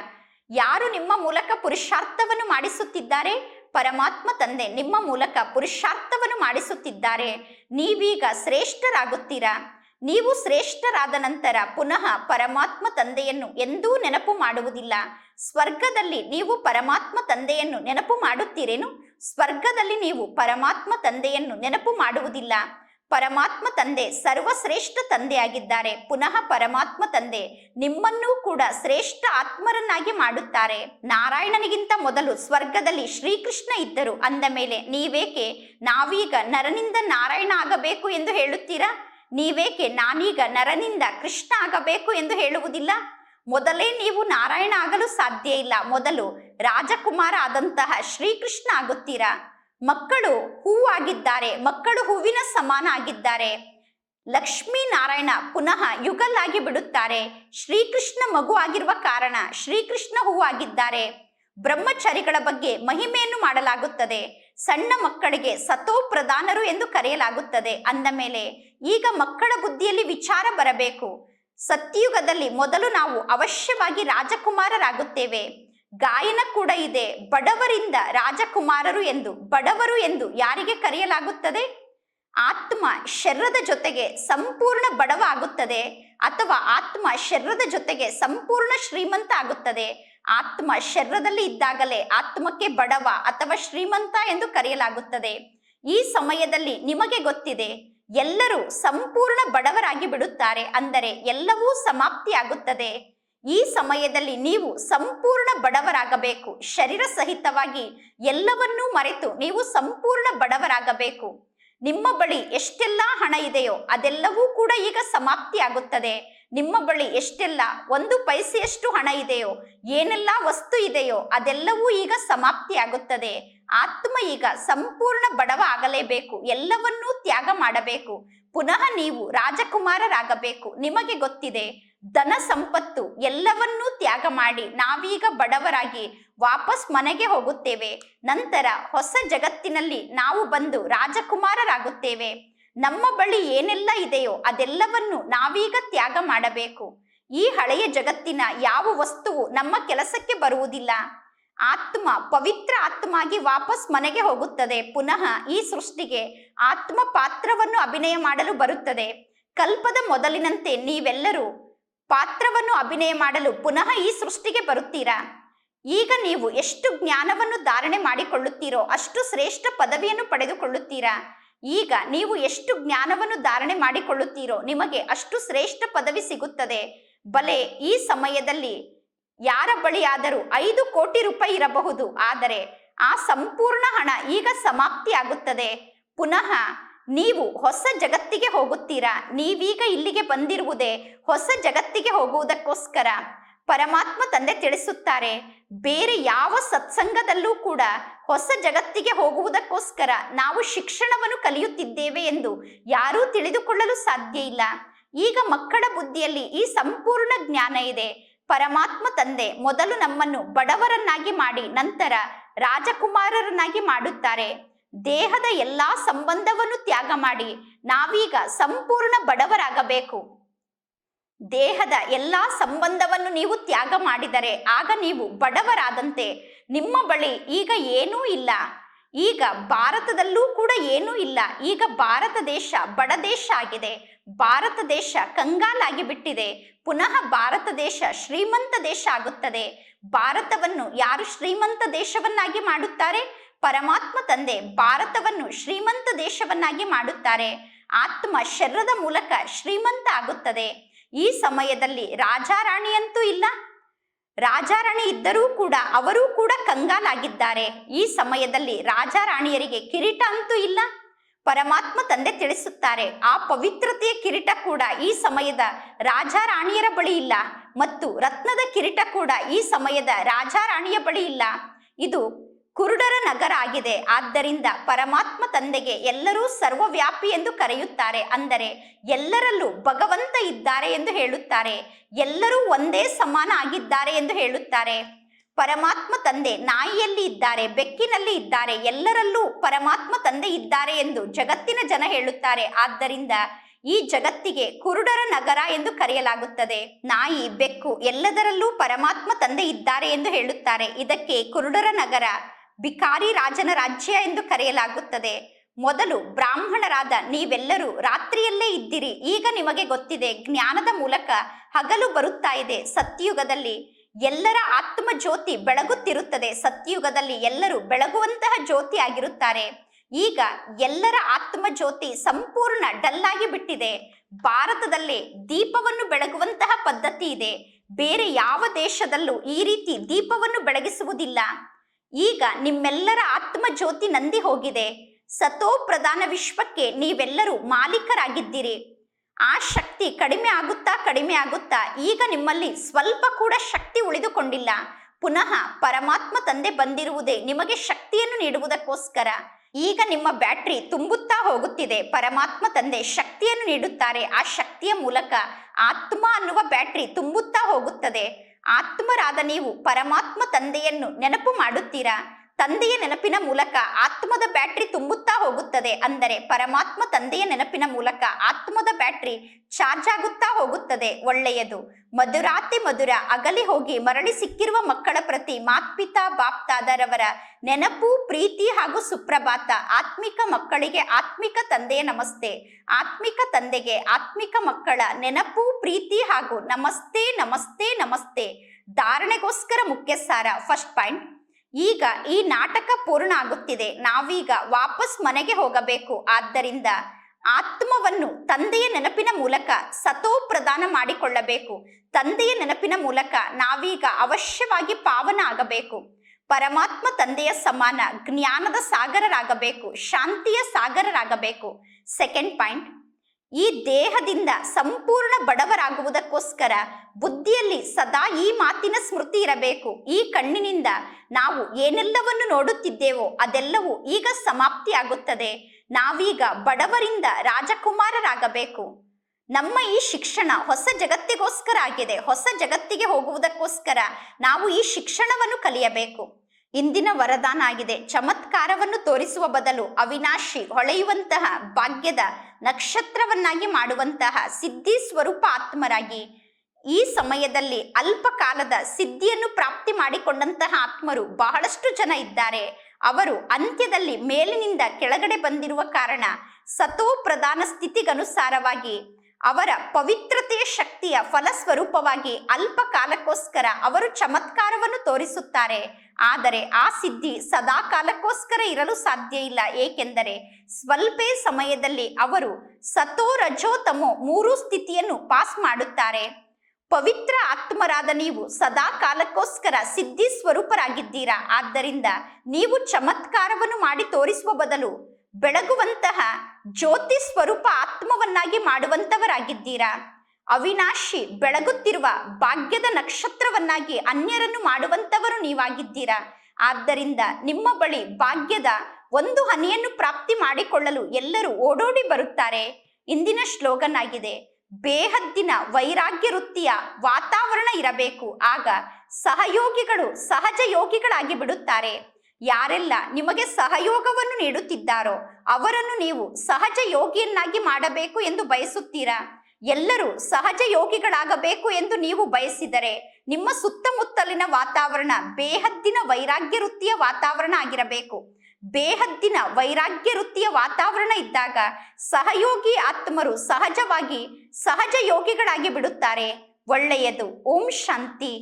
ಯಾರು ನಿಮ್ಮ ಮೂಲಕ ಪುರುಷಾರ್ಥವನ್ನು ಮಾಡಿಸುತ್ತಿದ್ದಾರೆ? ಪರಮಾತ್ಮ ತಂದೆ, ನಿಮ್ಮ ಮೂಲಕ ಪುರುಷಾರ್ಥವನ್ನು ಮಾಡಿಸುತ್ತಿದ್ದಾರೆ. ನೀವೀಗ ಶ್ರೇಷ್ಠರಾಗುತ್ತೀರಾ? ನೀವು ಶ್ರೇಷ್ಠರಾದ ನಂತರ ಪುನಃ ಪರಮಾತ್ಮ ತಂದೆಯನ್ನು ಎಂದೂ ನೆನಪು ಮಾಡುವುದಿಲ್ಲ. ಸ್ವರ್ಗದಲ್ಲಿ ನೀವು ಪರಮಾತ್ಮ ತಂದೆಯನ್ನು ನೆನಪು ಮಾಡುತ್ತೀರೇನು? ಸ್ವರ್ಗದಲ್ಲಿ ನೀವು ಪರಮಾತ್ಮ ತಂದೆಯನ್ನು ನೆನಪು ಮಾಡುವುದಿಲ್ಲ. ಪರಮಾತ್ಮ ತಂದೆ, ಸರ್ವಶ್ರೇಷ್ಠ ತಂದೆಯಾಗಿದ್ದಾರೆ. ಪುನಃ ಪರಮಾತ್ಮ ತಂದೆ, ನಿಮ್ಮನ್ನೂ ಕೂಡ ಶ್ರೇಷ್ಠ ಆತ್ಮರನ್ನಾಗಿ ಮಾಡುತ್ತಾರೆ. ನಾರಾಯಣನಿಗಿಂತ ಮೊದಲು ಸ್ವರ್ಗದಲ್ಲಿ ಶ್ರೀಕೃಷ್ಣ ಇದ್ದರು. ಅಂದ ಮೇಲೆ, ನೀವೇಕೆ ನಾವೀಗ ನರನಿಂದ ನಾರಾಯಣ ಆಗಬೇಕು ಎಂದು ಹೇಳುತ್ತೀರಾ? ನೀವೇಕೆ ನಾನೀಗ ನರನಿಂದ ಕೃಷ್ಣ ಆಗಬೇಕು ಎಂದು ಹೇಳುವುದಿಲ್ಲ? ಮೊದಲೇ ನೀವು ನಾರಾಯಣ ಆಗಲು ಸಾಧ್ಯ ಇಲ್ಲ. ಮೊದಲು ರಾಜಕುಮಾರ ಆದಂತಹ ಶ್ರೀಕೃಷ್ಣ ಆಗುತ್ತೀರಾ? ಮಕ್ಕಳು ಹೂವಾಗಿದ್ದಾರೆ, ಮಕ್ಕಳು ಹೂವಿನ ಸಮಾನ ಆಗಿದ್ದಾರೆ ಲಕ್ಷ್ಮೀ ನಾರಾಯಣ ಪುನಃ ಯುಗಲಾಗಿ ಬಿಡುತ್ತಾರೆ. ಶ್ರೀಕೃಷ್ಣ ಮಗು ಆಗಿರುವ ಕಾರಣ ಶ್ರೀಕೃಷ್ಣ ಹೂವಾಗಿದ್ದಾರೆ. ಬ್ರಹ್ಮಚಾರಿಗಳ ಬಗ್ಗೆ ಮಹಿಮೆಯನ್ನು ಮಾಡಲಾಗುತ್ತದೆ. ಸಣ್ಣ ಮಕ್ಕಳಿಗೆ ಸತೋ ಪ್ರಧಾನರು ಎಂದು ಕರೆಯಲಾಗುತ್ತದೆ. ಅಂದ ಮೇಲೆ ಈಗ ಮಕ್ಕಳ ಬುದ್ಧಿಯಲ್ಲಿ ವಿಚಾರ ಬರಬೇಕು. ಸತ್ಯಯುಗದಲ್ಲಿ ಮೊದಲು ನಾವು ಅವಶ್ಯವಾಗಿ ರಾಜಕುಮಾರರಾಗುತ್ತೇವೆ. ಗಾಯನ ಕೂಡ ಇದೆ. ಬಡವರಿಂದ ರಾಜಕುಮಾರರು ಎಂದು, ಬಡವರು ಎಂದು ಯಾರಿಗೆ ಕರೆಯಲಾಗುತ್ತದೆ? ಆತ್ಮ ಶರ್ರದ ಜೊತೆಗೆ ಸಂಪೂರ್ಣ ಬಡವ ಆಗುತ್ತದೆ ಅಥವಾ ಆತ್ಮ ಶರ್ರದ ಜೊತೆಗೆ ಸಂಪೂರ್ಣ ಶ್ರೀಮಂತ ಆಗುತ್ತದೆ? ಆತ್ಮ ಶರ್ರದಲ್ಲಿ ಇದ್ದಾಗಲೇ ಆತ್ಮಕ್ಕೆ ಬಡವ ಅಥವಾ ಶ್ರೀಮಂತ ಎಂದು ಕರೆಯಲಾಗುತ್ತದೆ. ಈ ಸಮಯದಲ್ಲಿ ನಿಮಗೆ ಗೊತ್ತಿದೆ, ಎಲ್ಲರೂ ಸಂಪೂರ್ಣ ಬಡವರಾಗಿ ಬಿಡುತ್ತಾರೆ, ಅಂದರೆ ಎಲ್ಲವೂ ಸಮಾಪ್ತಿಯಾಗುತ್ತದೆ. ಈ ಸಮಯದಲ್ಲಿ ನೀವು ಸಂಪೂರ್ಣ ಬಡವರಾಗಬೇಕು. ಶರೀರ ಸಹಿತವಾಗಿ ಎಲ್ಲವನ್ನೂ ಮರೆತು ನೀವು ಸಂಪೂರ್ಣ ಬಡವರಾಗಬೇಕು. ನಿಮ್ಮ ಬಳಿ ಎಷ್ಟೆಲ್ಲ ಹಣ ಇದೆಯೋ ಅದೆಲ್ಲವೂ ಕೂಡ ಈಗ ಸಮಾಪ್ತಿಯಾಗುತ್ತದೆ ನಿಮ್ಮ ಬಳಿ ಎಷ್ಟೆಲ್ಲ ಒಂದು ಪೈಸೆಯಷ್ಟು ಹಣ ಇದೆಯೋ, ಏನೆಲ್ಲ ವಸ್ತು ಇದೆಯೋ ಅದೆಲ್ಲವೂ ಈಗ ಸಮಾಪ್ತಿಯಾಗುತ್ತದೆ ಆತ್ಮ ಈಗ ಸಂಪೂರ್ಣ ಬಡವ ಆಗಲೇಬೇಕು. ಎಲ್ಲವನ್ನೂ ತ್ಯಾಗ ಮಾಡಬೇಕು. ಪುನಃ ನೀವು ರಾಜಕುಮಾರರಾಗಬೇಕು. ನಿಮಗೆ ಗೊತ್ತಿದೆ ಧನ ಸಂಪತ್ತು ಎಲ್ಲವನ್ನೂ ತ್ಯಾಗ ಮಾಡಿ ನಾವೀಗ ಬಡವರಾಗಿ ವಾಪಸ್ ಮನೆಗೆ ಹೋಗುತ್ತೇವೆ. ನಂತರ ಹೊಸ ಜಗತ್ತಿನಲ್ಲಿ ನಾವು ಬಂದು ರಾಜಕುಮಾರರಾಗುತ್ತೇವೆ. ನಮ್ಮ ಬಳಿ ಏನೆಲ್ಲ ಇದೆಯೋ ಅದೆಲ್ಲವನ್ನು ನಾವೀಗ ತ್ಯಾಗ ಮಾಡಬೇಕು. ಈ ಹಳೆಯ ಜಗತ್ತಿನ ಯಾವ ವಸ್ತುವು ನಮ್ಮ ಕೆಲಸಕ್ಕೆ ಬರುವುದಿಲ್ಲ. ಆತ್ಮ ಪವಿತ್ರ ಆತ್ಮಾಗಿ ವಾಪಸ್ ಮನೆಗೆ ಹೋಗುತ್ತದೆ. ಪುನಃ ಈ ಸೃಷ್ಟಿಗೆ ಆತ್ಮ ಪಾತ್ರವನ್ನು ಅಭಿನಯ ಮಾಡಲು ಬರುತ್ತದೆ. ಕಲ್ಪದ ಮೊದಲಿನಂತೆ ನೀವೆಲ್ಲರೂ ಪಾತ್ರವನ್ನು ಅಭಿನಯ ಮಾಡಲು ಪುನಃ ಈ ಸೃಷ್ಟಿಗೆ ಬರುತ್ತೀರಾ? ಈಗ ನೀವು ಎಷ್ಟು ಜ್ಞಾನವನ್ನು ಧಾರಣೆ ಮಾಡಿಕೊಳ್ಳುತ್ತೀರೋ ಅಷ್ಟು ಶ್ರೇಷ್ಠ ಪದವಿಯನ್ನು ಪಡೆದುಕೊಳ್ಳುತ್ತೀರಾ? ಈಗ ನೀವು ಎಷ್ಟು ಜ್ಞಾನವನ್ನು ಧಾರಣೆ ಮಾಡಿಕೊಳ್ಳುತ್ತೀರೋ ನಿಮಗೆ ಅಷ್ಟು ಶ್ರೇಷ್ಠ ಪದವಿ ಸಿಗುತ್ತದೆ. ಬಲೆ, ಈ ಸಮಯದಲ್ಲಿ ಯಾರ ಬಳಿಯಾದರೂ ಐದು ಕೋಟಿ ರೂಪಾಯಿ ಇರಬಹುದು, ಆದರೆ ಆ ಸಂಪೂರ್ಣ ಹಣ ಈಗ ಸಮಾಪ್ತಿಯಾಗುತ್ತದೆ. ಪುನಃ ನೀವು ಹೊಸ ಜಗತ್ತಿಗೆ ಹೋಗುತ್ತೀರಾ? ನೀವೀಗ ಇಲ್ಲಿಗೆ ಬಂದಿರುವುದೇ ಹೊಸ ಜಗತ್ತಿಗೆ ಹೋಗುವುದಕ್ಕೋಸ್ಕರ? ಪರಮಾತ್ಮ ತಂದೆ ತಿಳಿಸುತ್ತಾರೆ, ಬೇರೆ ಯಾವ ಸತ್ಸಂಗದಲ್ಲೂ ಕೂಡ ಹೊಸ ಜಗತ್ತಿಗೆ ಹೋಗುವುದಕ್ಕೋಸ್ಕರ ನಾವು ಶಿಕ್ಷಣವನ್ನು ಕಲಿಯುತ್ತಿದ್ದೇವೆ ಎಂದು ಯಾರೂ ತಿಳಿದುಕೊಳ್ಳಲು ಸಾಧ್ಯ ಇಲ್ಲ. ಈಗ ಮಕ್ಕಳ ಬುದ್ಧಿಯಲ್ಲಿ ಈ ಸಂಪೂರ್ಣ ಜ್ಞಾನ ಇದೆ. ಪರಮಾತ್ಮ ತಂದೆ ಮೊದಲು ನಮ್ಮನ್ನು ಬಡವರನ್ನಾಗಿ ಮಾಡಿ ನಂತರ ರಾಜಕುಮಾರರನ್ನಾಗಿ ಮಾಡುತ್ತಾರೆ. ದೇಹದ ಎಲ್ಲಾ ಸಂಬಂಧವನ್ನು ತ್ಯಾಗ ಮಾಡಿ ನಾವೀಗ ಸಂಪೂರ್ಣ ಬಡವರಾಗಬೇಕು. ದೇಹದ ಎಲ್ಲಾ ಸಂಬಂಧವನ್ನು ನೀವು ತ್ಯಾಗ ಮಾಡಿದರೆ ಆಗ ನೀವು ಬಡವರಾದಂತೆ ನಿಮ್ಮ ಬಳಿ ಈಗ ಏನೂ ಇಲ್ಲ. ಈಗ ಭಾರತದಲ್ಲೂ ಕೂಡ ಏನೂ ಇಲ್ಲ. ಈಗ ಭಾರತ ದೇಶ ಬಡ ದೇಶ ಆಗಿದೆ. ಭಾರತ ದೇಶ ಕಂಗಾಲಾಗಿ ಬಿಟ್ಟಿದೆ. ಪುನಃ ಭಾರತ ದೇಶ ಶ್ರೀಮಂತ ದೇಶ ಆಗುತ್ತದೆ. ಭಾರತವನ್ನು ಯಾರು ಶ್ರೀಮಂತ ದೇಶವನ್ನಾಗಿ ಮಾಡುತ್ತಾರೆ? ಪರಮಾತ್ಮ ತಂದೆ ಭಾರತವನ್ನು ಶ್ರೀಮಂತ ದೇಶವನ್ನಾಗಿ ಮಾಡುತ್ತಾರೆ. ಆತ್ಮ ಶರೀರದ ಮೂಲಕ ಶ್ರೀಮಂತ ಆಗುತ್ತದೆ. ಈ ಸಮಯದಲ್ಲಿ ರಾಜಾರಾಣಿಯಂತೂ ಇಲ್ಲ. ರಾಜಾರಾಣಿ ಇದ್ದರೂ ಕೂಡ ಅವರೂ ಕೂಡ ಕಂಗಾಲಾಗಿದ್ದಾರೆ. ಈ ಸಮಯದಲ್ಲಿ ರಾಜಾರಾಣಿಯರಿಗೆ ಕಿರೀಟ ಅಂತೂ ಇಲ್ಲ. ಪರಮಾತ್ಮ ತಂದೆ ತಿಳಿಸುತ್ತಾರೆ, ಆ ಪವಿತ್ರತೆಯ ಕಿರೀಟ ಕೂಡ ಈ ಸಮಯದ ರಾಜಾರಾಣಿಯರ ಬಳಿ ಇಲ್ಲ ಮತ್ತು ರತ್ನದ ಕಿರೀಟ ಕೂಡ ಈ ಸಮಯದ ರಾಜಾರಾಣಿಯ ಬಳಿ ಇಲ್ಲ. ಇದು ಕುರುಡರ ನಗರ ಆಗಿದೆ. ಆದ್ದರಿಂದ ಪರಮಾತ್ಮ ತಂದೆಗೆ ಎಲ್ಲರೂ ಸರ್ವವ್ಯಾಪಿ ಎಂದು ಕರೆಯುತ್ತಾರೆ. ಅಂದರೆ ಎಲ್ಲರಲ್ಲೂ ಭಗವಂತ ಇದ್ದಾರೆ ಎಂದು ಹೇಳುತ್ತಾರೆ. ಎಲ್ಲರೂ ಒಂದೇ ಸಮಾನ ಆಗಿದ್ದಾರೆ ಎಂದು ಹೇಳುತ್ತಾರೆ. ಪರಮಾತ್ಮ ತಂದೆ ನಾಯಿಯಲ್ಲಿ ಇದ್ದಾರೆ, ಬೆಕ್ಕಿನಲ್ಲಿ ಇದ್ದಾರೆ, ಎಲ್ಲರಲ್ಲೂ ಪರಮಾತ್ಮ ತಂದೆ ಇದ್ದಾರೆ ಎಂದು ಜಗತ್ತಿನ ಜನ ಹೇಳುತ್ತಾರೆ. ಆದ್ದರಿಂದ ಈ ಜಗತ್ತಿಗೆ ಕುರುಡರ ನಗರ ಎಂದು ಕರೆಯಲಾಗುತ್ತದೆ. ನಾಯಿ, ಬೆಕ್ಕು ಎಲ್ಲದರಲ್ಲೂ ಪರಮಾತ್ಮ ತಂದೆ ಇದ್ದಾರೆ ಎಂದು ಹೇಳುತ್ತಾರೆ. ಇದಕ್ಕೆ ಕುರುಡರ ನಗರ ಬಿಕಾರಿ ರಾಜನ ರಾಜ್ಯ ಎಂದು ಕರೆಯಲಾಗುತ್ತದೆ. ಮೊದಲು ಬ್ರಾಹ್ಮಣರಾದ ನೀವೆಲ್ಲರೂ ರಾತ್ರಿಯಲ್ಲೇ ಇದ್ದಿರಿ. ಈಗ ನಿಮಗೆ ಗೊತ್ತಿದೆ, ಜ್ಞಾನದ ಮೂಲಕ ಹಗಲು ಬರುತ್ತಾ ಇದೆ ಸತ್ಯಯುಗದಲ್ಲಿ ಎಲ್ಲರ ಆತ್ಮ ಜ್ಯೋತಿ ಬೆಳಗುತ್ತಿರುತ್ತದೆ ಸತ್ಯಯುಗದಲ್ಲಿ ಎಲ್ಲರೂ ಬೆಳಗುವಂತಹ ಜ್ಯೋತಿ ಆಗಿರುತ್ತಾರೆ. ಈಗ ಎಲ್ಲರ ಆತ್ಮ ಜ್ಯೋತಿ ಸಂಪೂರ್ಣ ಡಲ್ಲಾಗಿ ಬಿಟ್ಟಿದೆ. ಭಾರತದಲ್ಲಿ ದೀಪವನ್ನು ಬೆಳಗುವಂತಹ ಪದ್ಧತಿ ಇದೆ. ಬೇರೆ ಯಾವ ದೇಶದಲ್ಲೂ ಈ ರೀತಿ ದೀಪವನ್ನು ಬೆಳಗಿಸುವುದಿಲ್ಲ. ಈಗ ನಿಮ್ಮೆಲ್ಲರ ಆತ್ಮ ಜ್ಯೋತಿ ನಂದಿ ಹೋಗಿದೆ. ಸತೋ ಪ್ರಧಾನ ವಿಶ್ವಕ್ಕೆ ನೀವೆಲ್ಲರೂ ಮಾಲೀಕರಾಗಿದ್ದೀರಿ. ಆ ಶಕ್ತಿ ಕಡಿಮೆ ಆಗುತ್ತಾ ಕಡಿಮೆ ಆಗುತ್ತಾ ಈಗ ನಿಮ್ಮಲ್ಲಿ ಸ್ವಲ್ಪ ಕೂಡ ಶಕ್ತಿ ಉಳಿದುಕೊಂಡಿಲ್ಲ. ಪುನಃ ಪರಮಾತ್ಮ ತಂದೆ ಬಂದಿರುವುದೇ ನಿಮಗೆ ಶಕ್ತಿಯನ್ನು ನೀಡುವುದಕ್ಕೋಸ್ಕರ. ಈಗ ನಿಮ್ಮ ಬ್ಯಾಟ್ರಿ ತುಂಬುತ್ತಾ ಹೋಗುತ್ತಿದೆ. ಪರಮಾತ್ಮ ತಂದೆ ಶಕ್ತಿಯನ್ನು ನೀಡುತ್ತಾರೆ. ಆ ಶಕ್ತಿಯ ಮೂಲಕ ಆತ್ಮ ಅನ್ನುವ ಬ್ಯಾಟ್ರಿ ತುಂಬುತ್ತಾ ಹೋಗುತ್ತದೆ. ಆತ್ಮರಾದ ನೀವು ಪರಮಾತ್ಮ ತಂದೆಯನ್ನು ನೆನಪು ಮಾಡುತ್ತೀರಾ? ತಂದೆಯ ನೆನಪಿನ ಮೂಲಕ ಆತ್ಮದ ಬ್ಯಾಟ್ರಿ ತುಂಬುತ್ತಾ ಹೋಗುತ್ತದೆ ಅಂದರೆ ಪರಮಾತ್ಮ ತಂದೆಯ ನೆನಪಿನ ಮೂಲಕ ಆತ್ಮದ ಬ್ಯಾಟ್ರಿ ಚಾರ್ಜ್ ಆಗುತ್ತಾ ಹೋಗುತ್ತದೆ, ಒಳ್ಳೆಯದು. ಮಧುರಾತಿ ಮಧುರ ಅಗಲಿ ಹೋಗಿ ಮರಳಿ ಸಿಕ್ಕಿರುವ ಮಕ್ಕಳ ಪ್ರತಿ ಮಾತ್ಪಿತಾ, ಬಾಪ್ತಾದರವರ ನೆನಪು, ಪ್ರೀತಿ ಹಾಗೂ ಸುಪ್ರಭಾತ ಆತ್ಮಿಕ ಮಕ್ಕಳಿಗೆ ಆತ್ಮಿಕ ತಂದೆಯ ನಮಸ್ತೆ. ಆತ್ಮಿಕ ತಂದೆಗೆ ಆತ್ಮಿಕ ಮಕ್ಕಳ ನೆನಪು, ಪ್ರೀತಿ ಹಾಗೂ ನಮಸ್ತೆ ನಮಸ್ತೆ ನಮಸ್ತೆ. ಧಾರಣೆಗೋಸ್ಕರ ಮುಖ್ಯ ಸಾರ ಫಸ್ಟ್ ಪಾಯಿಂಟ್. ಈಗ ಈ ನಾಟಕ ಪೂರ್ಣ ಆಗುತ್ತಿದೆ ನಾವೀಗ ವಾಪಸ್ ಮನೆಗೆ ಹೋಗಬೇಕು. ಆದ್ದರಿಂದ ಆತ್ಮವನ್ನು ತಂದೆಯ ನೆನಪಿನ ಮೂಲಕ ಸತೋ ಪ್ರದಾನ ಮಾಡಿಕೊಳ್ಳಬೇಕು. ತಂದೆಯ ನೆನಪಿನ ಮೂಲಕ ನಾವೀಗ ಅವಶ್ಯವಾಗಿ ಪಾವನ ಆಗಬೇಕು. ಪರಮಾತ್ಮ ತಂದೆಯ ಸಮಾನ ಜ್ಞಾನದ ಸಾಗರರಾಗಬೇಕು. ಶಾಂತಿಯ ಸಾಗರರಾಗಬೇಕು. ಸೆಕೆಂಡ್ ಪಾಯಿಂಟ್ ಈ ದೇಹದಿಂದ ಸಂಪೂರ್ಣ ಬಡವರಾಗುವುದಕ್ಕೋಸ್ಕರ ಬುದ್ಧಿಯಲ್ಲಿ ಸದಾ ಈ ಮಾತಿನ ಸ್ಮೃತಿ ಇರಬೇಕು. ಈ ಕಣ್ಣಿನಿಂದ ನಾವು ಏನೆಲ್ಲವನ್ನು ನೋಡುತ್ತಿದ್ದೇವೋ ಅದೆಲ್ಲವೂ ಈಗ ಸಮಾಪ್ತಿಯಾಗುತ್ತದೆ. ನಾವೀಗ ಬಡವರಿಂದ ರಾಜಕುಮಾರರಾಗಬೇಕು. ನಮ್ಮ ಈ ಶಿಕ್ಷಣ ಹೊಸ ಜಗತ್ತಿಗೋಸ್ಕರ ಆಗಿದೆ. ಹೊಸ ಜಗತ್ತಿಗೆ ಹೋಗುವುದಕ್ಕೋಸ್ಕರ ನಾವು ಈ ಶಿಕ್ಷಣವನ್ನು ಕಲಿಯಬೇಕು. ಇಂದಿನ ವರದಾನ ಆಗಿದೆ. ಚಮತ್ಕಾರವನ್ನು ತೋರಿಸುವ ಬದಲು ಅವಿನಾಶಿ ಹೊಳೆಯುವಂತಹ ಭಾಗ್ಯದ ನಕ್ಷತ್ರವನ್ನಾಗಿ ಮಾಡುವಂತಹ ಸಿದ್ಧಿ ಸ್ವರೂಪ ಆತ್ಮರಾಗಿ ಈ ಸಮಯದಲ್ಲಿ ಅಲ್ಪ ಕಾಲದ ಸಿದ್ಧಿಯನ್ನು ಪ್ರಾಪ್ತಿ ಮಾಡಿಕೊಂಡಂತಹ ಆತ್ಮರು ಬಹಳಷ್ಟು ಜನ ಇದ್ದಾರೆ. ಅವರು ಅಂತ್ಯದಲ್ಲಿ ಮೇಲಿನಿಂದ ಕೆಳಗಡೆ ಬಂದಿರುವ ಕಾರಣ ಸತೋ ಪ್ರಧಾನ ಸ್ಥಿತಿಗನುಸಾರವಾಗಿ ಅವರ ಪವಿತ್ರತೆಯ ಶಕ್ತಿಯ ಫಲಸ್ವರೂಪವಾಗಿ ಅಲ್ಪ ಕಾಲಕ್ಕೋಸ್ಕರ ಅವರು ಚಮತ್ಕಾರವನ್ನು ತೋರಿಸುತ್ತಾರೆ. ಆದರೆ ಆ ಸಿದ್ಧಿ ಸದಾ ಕಾಲಕ್ಕೋಸ್ಕರ ಇರಲು ಸಾಧ್ಯ ಇಲ್ಲ. ಏಕೆಂದರೆ ಸ್ವಲ್ಪೇ ಸಮಯದಲ್ಲಿ ಅವರು ಸತೋ ರಜೋತಮೋ ಮೂರು ಸ್ಥಿತಿಯನ್ನು ಪಾಸ್ ಮಾಡುತ್ತಾರೆ. ಪವಿತ್ರ ಆತ್ಮರಾದ ನೀವು ಸದಾ ಕಾಲಕ್ಕೋಸ್ಕರ ಸಿದ್ಧಿ ಸ್ವರೂಪರಾಗಿದ್ದೀರಾ. ಆದ್ದರಿಂದ ನೀವು ಚಮತ್ಕಾರವನ್ನು ಮಾಡಿ ತೋರಿಸುವ ಬದಲು ಬೆಳಗುವಂತಹ ಜ್ಯೋತಿ ಸ್ವರೂಪ ಆತ್ಮವನ್ನಾಗಿ ಮಾಡುವಂತವರಾಗಿದ್ದೀರಾ ಅವಿನಾಶಿ ಬೆಳಗುತ್ತಿರುವ ಭಾಗ್ಯದ ನಕ್ಷತ್ರವನ್ನಾಗಿ ಅನ್ಯರನ್ನು ಮಾಡುವಂತವರು ನೀವಾಗಿದ್ದೀರಾ? ಆದ್ದರಿಂದ ನಿಮ್ಮ ಬಳಿ ಭಾಗ್ಯದ ಒಂದು ಹನಿಯನ್ನು ಪ್ರಾಪ್ತಿ ಮಾಡಿಕೊಳ್ಳಲು ಎಲ್ಲರೂ ಓಡೋಡಿ ಬರುತ್ತಾರೆ. ಇಂದಿನ ಶ್ಲೋಗನ್ ಆಗಿದೆ ಬೇಹದ್ದಿನ ವೈರಾಗ್ಯ ವೃತ್ತಿಯ ವಾತಾವರಣ ಇರಬೇಕು. ಆಗ ಸಹಯೋಗಿಗಳು ಸಹಜ ಯೋಗಿಗಳಾಗಿ ಬಿಡುತ್ತಾರೆ. ಯಾರೆಲ್ಲ ನಿಮಗೆ ಸಹಯೋಗವನ್ನು ನೀಡುತ್ತಿದ್ದಾರೋ ಅವರನ್ನು ನೀವು ಸಹಜ ಯೋಗಿಯನ್ನಾಗಿ ಮಾಡಬೇಕು ಎಂದು ಬಯಸುತ್ತೀರಾ? ಎಲ್ಲರೂ ಸಹಜ ಯೋಗಿಗಳಾಗಬೇಕು ಎಂದು ನೀವು ಬಯಸಿದರೆ ನಿಮ್ಮ ಸುತ್ತಮುತ್ತಲಿನ ವಾತಾವರಣ ಬೇಹದ್ದಿನ ವೈರಾಗ್ಯ ವೃತ್ತಿಯ ವಾತಾವರಣ ಆಗಿರಬೇಕು. ಬೇಹದ್ದಿನ ವೈರಾಗ್ಯ ವೃತ್ತಿಯ ವಾತಾವರಣ ಇದ್ದಾಗ ಸಹಯೋಗಿ ಆತ್ಮರು ಸಹಜವಾಗಿ ಸಹಜ ಯೋಗಿಗಳಾಗಿ ಬಿಡುತ್ತಾರೆ. ಒಳ್ಳೆಯದು. ಓಂ ಶಾಂತಿ.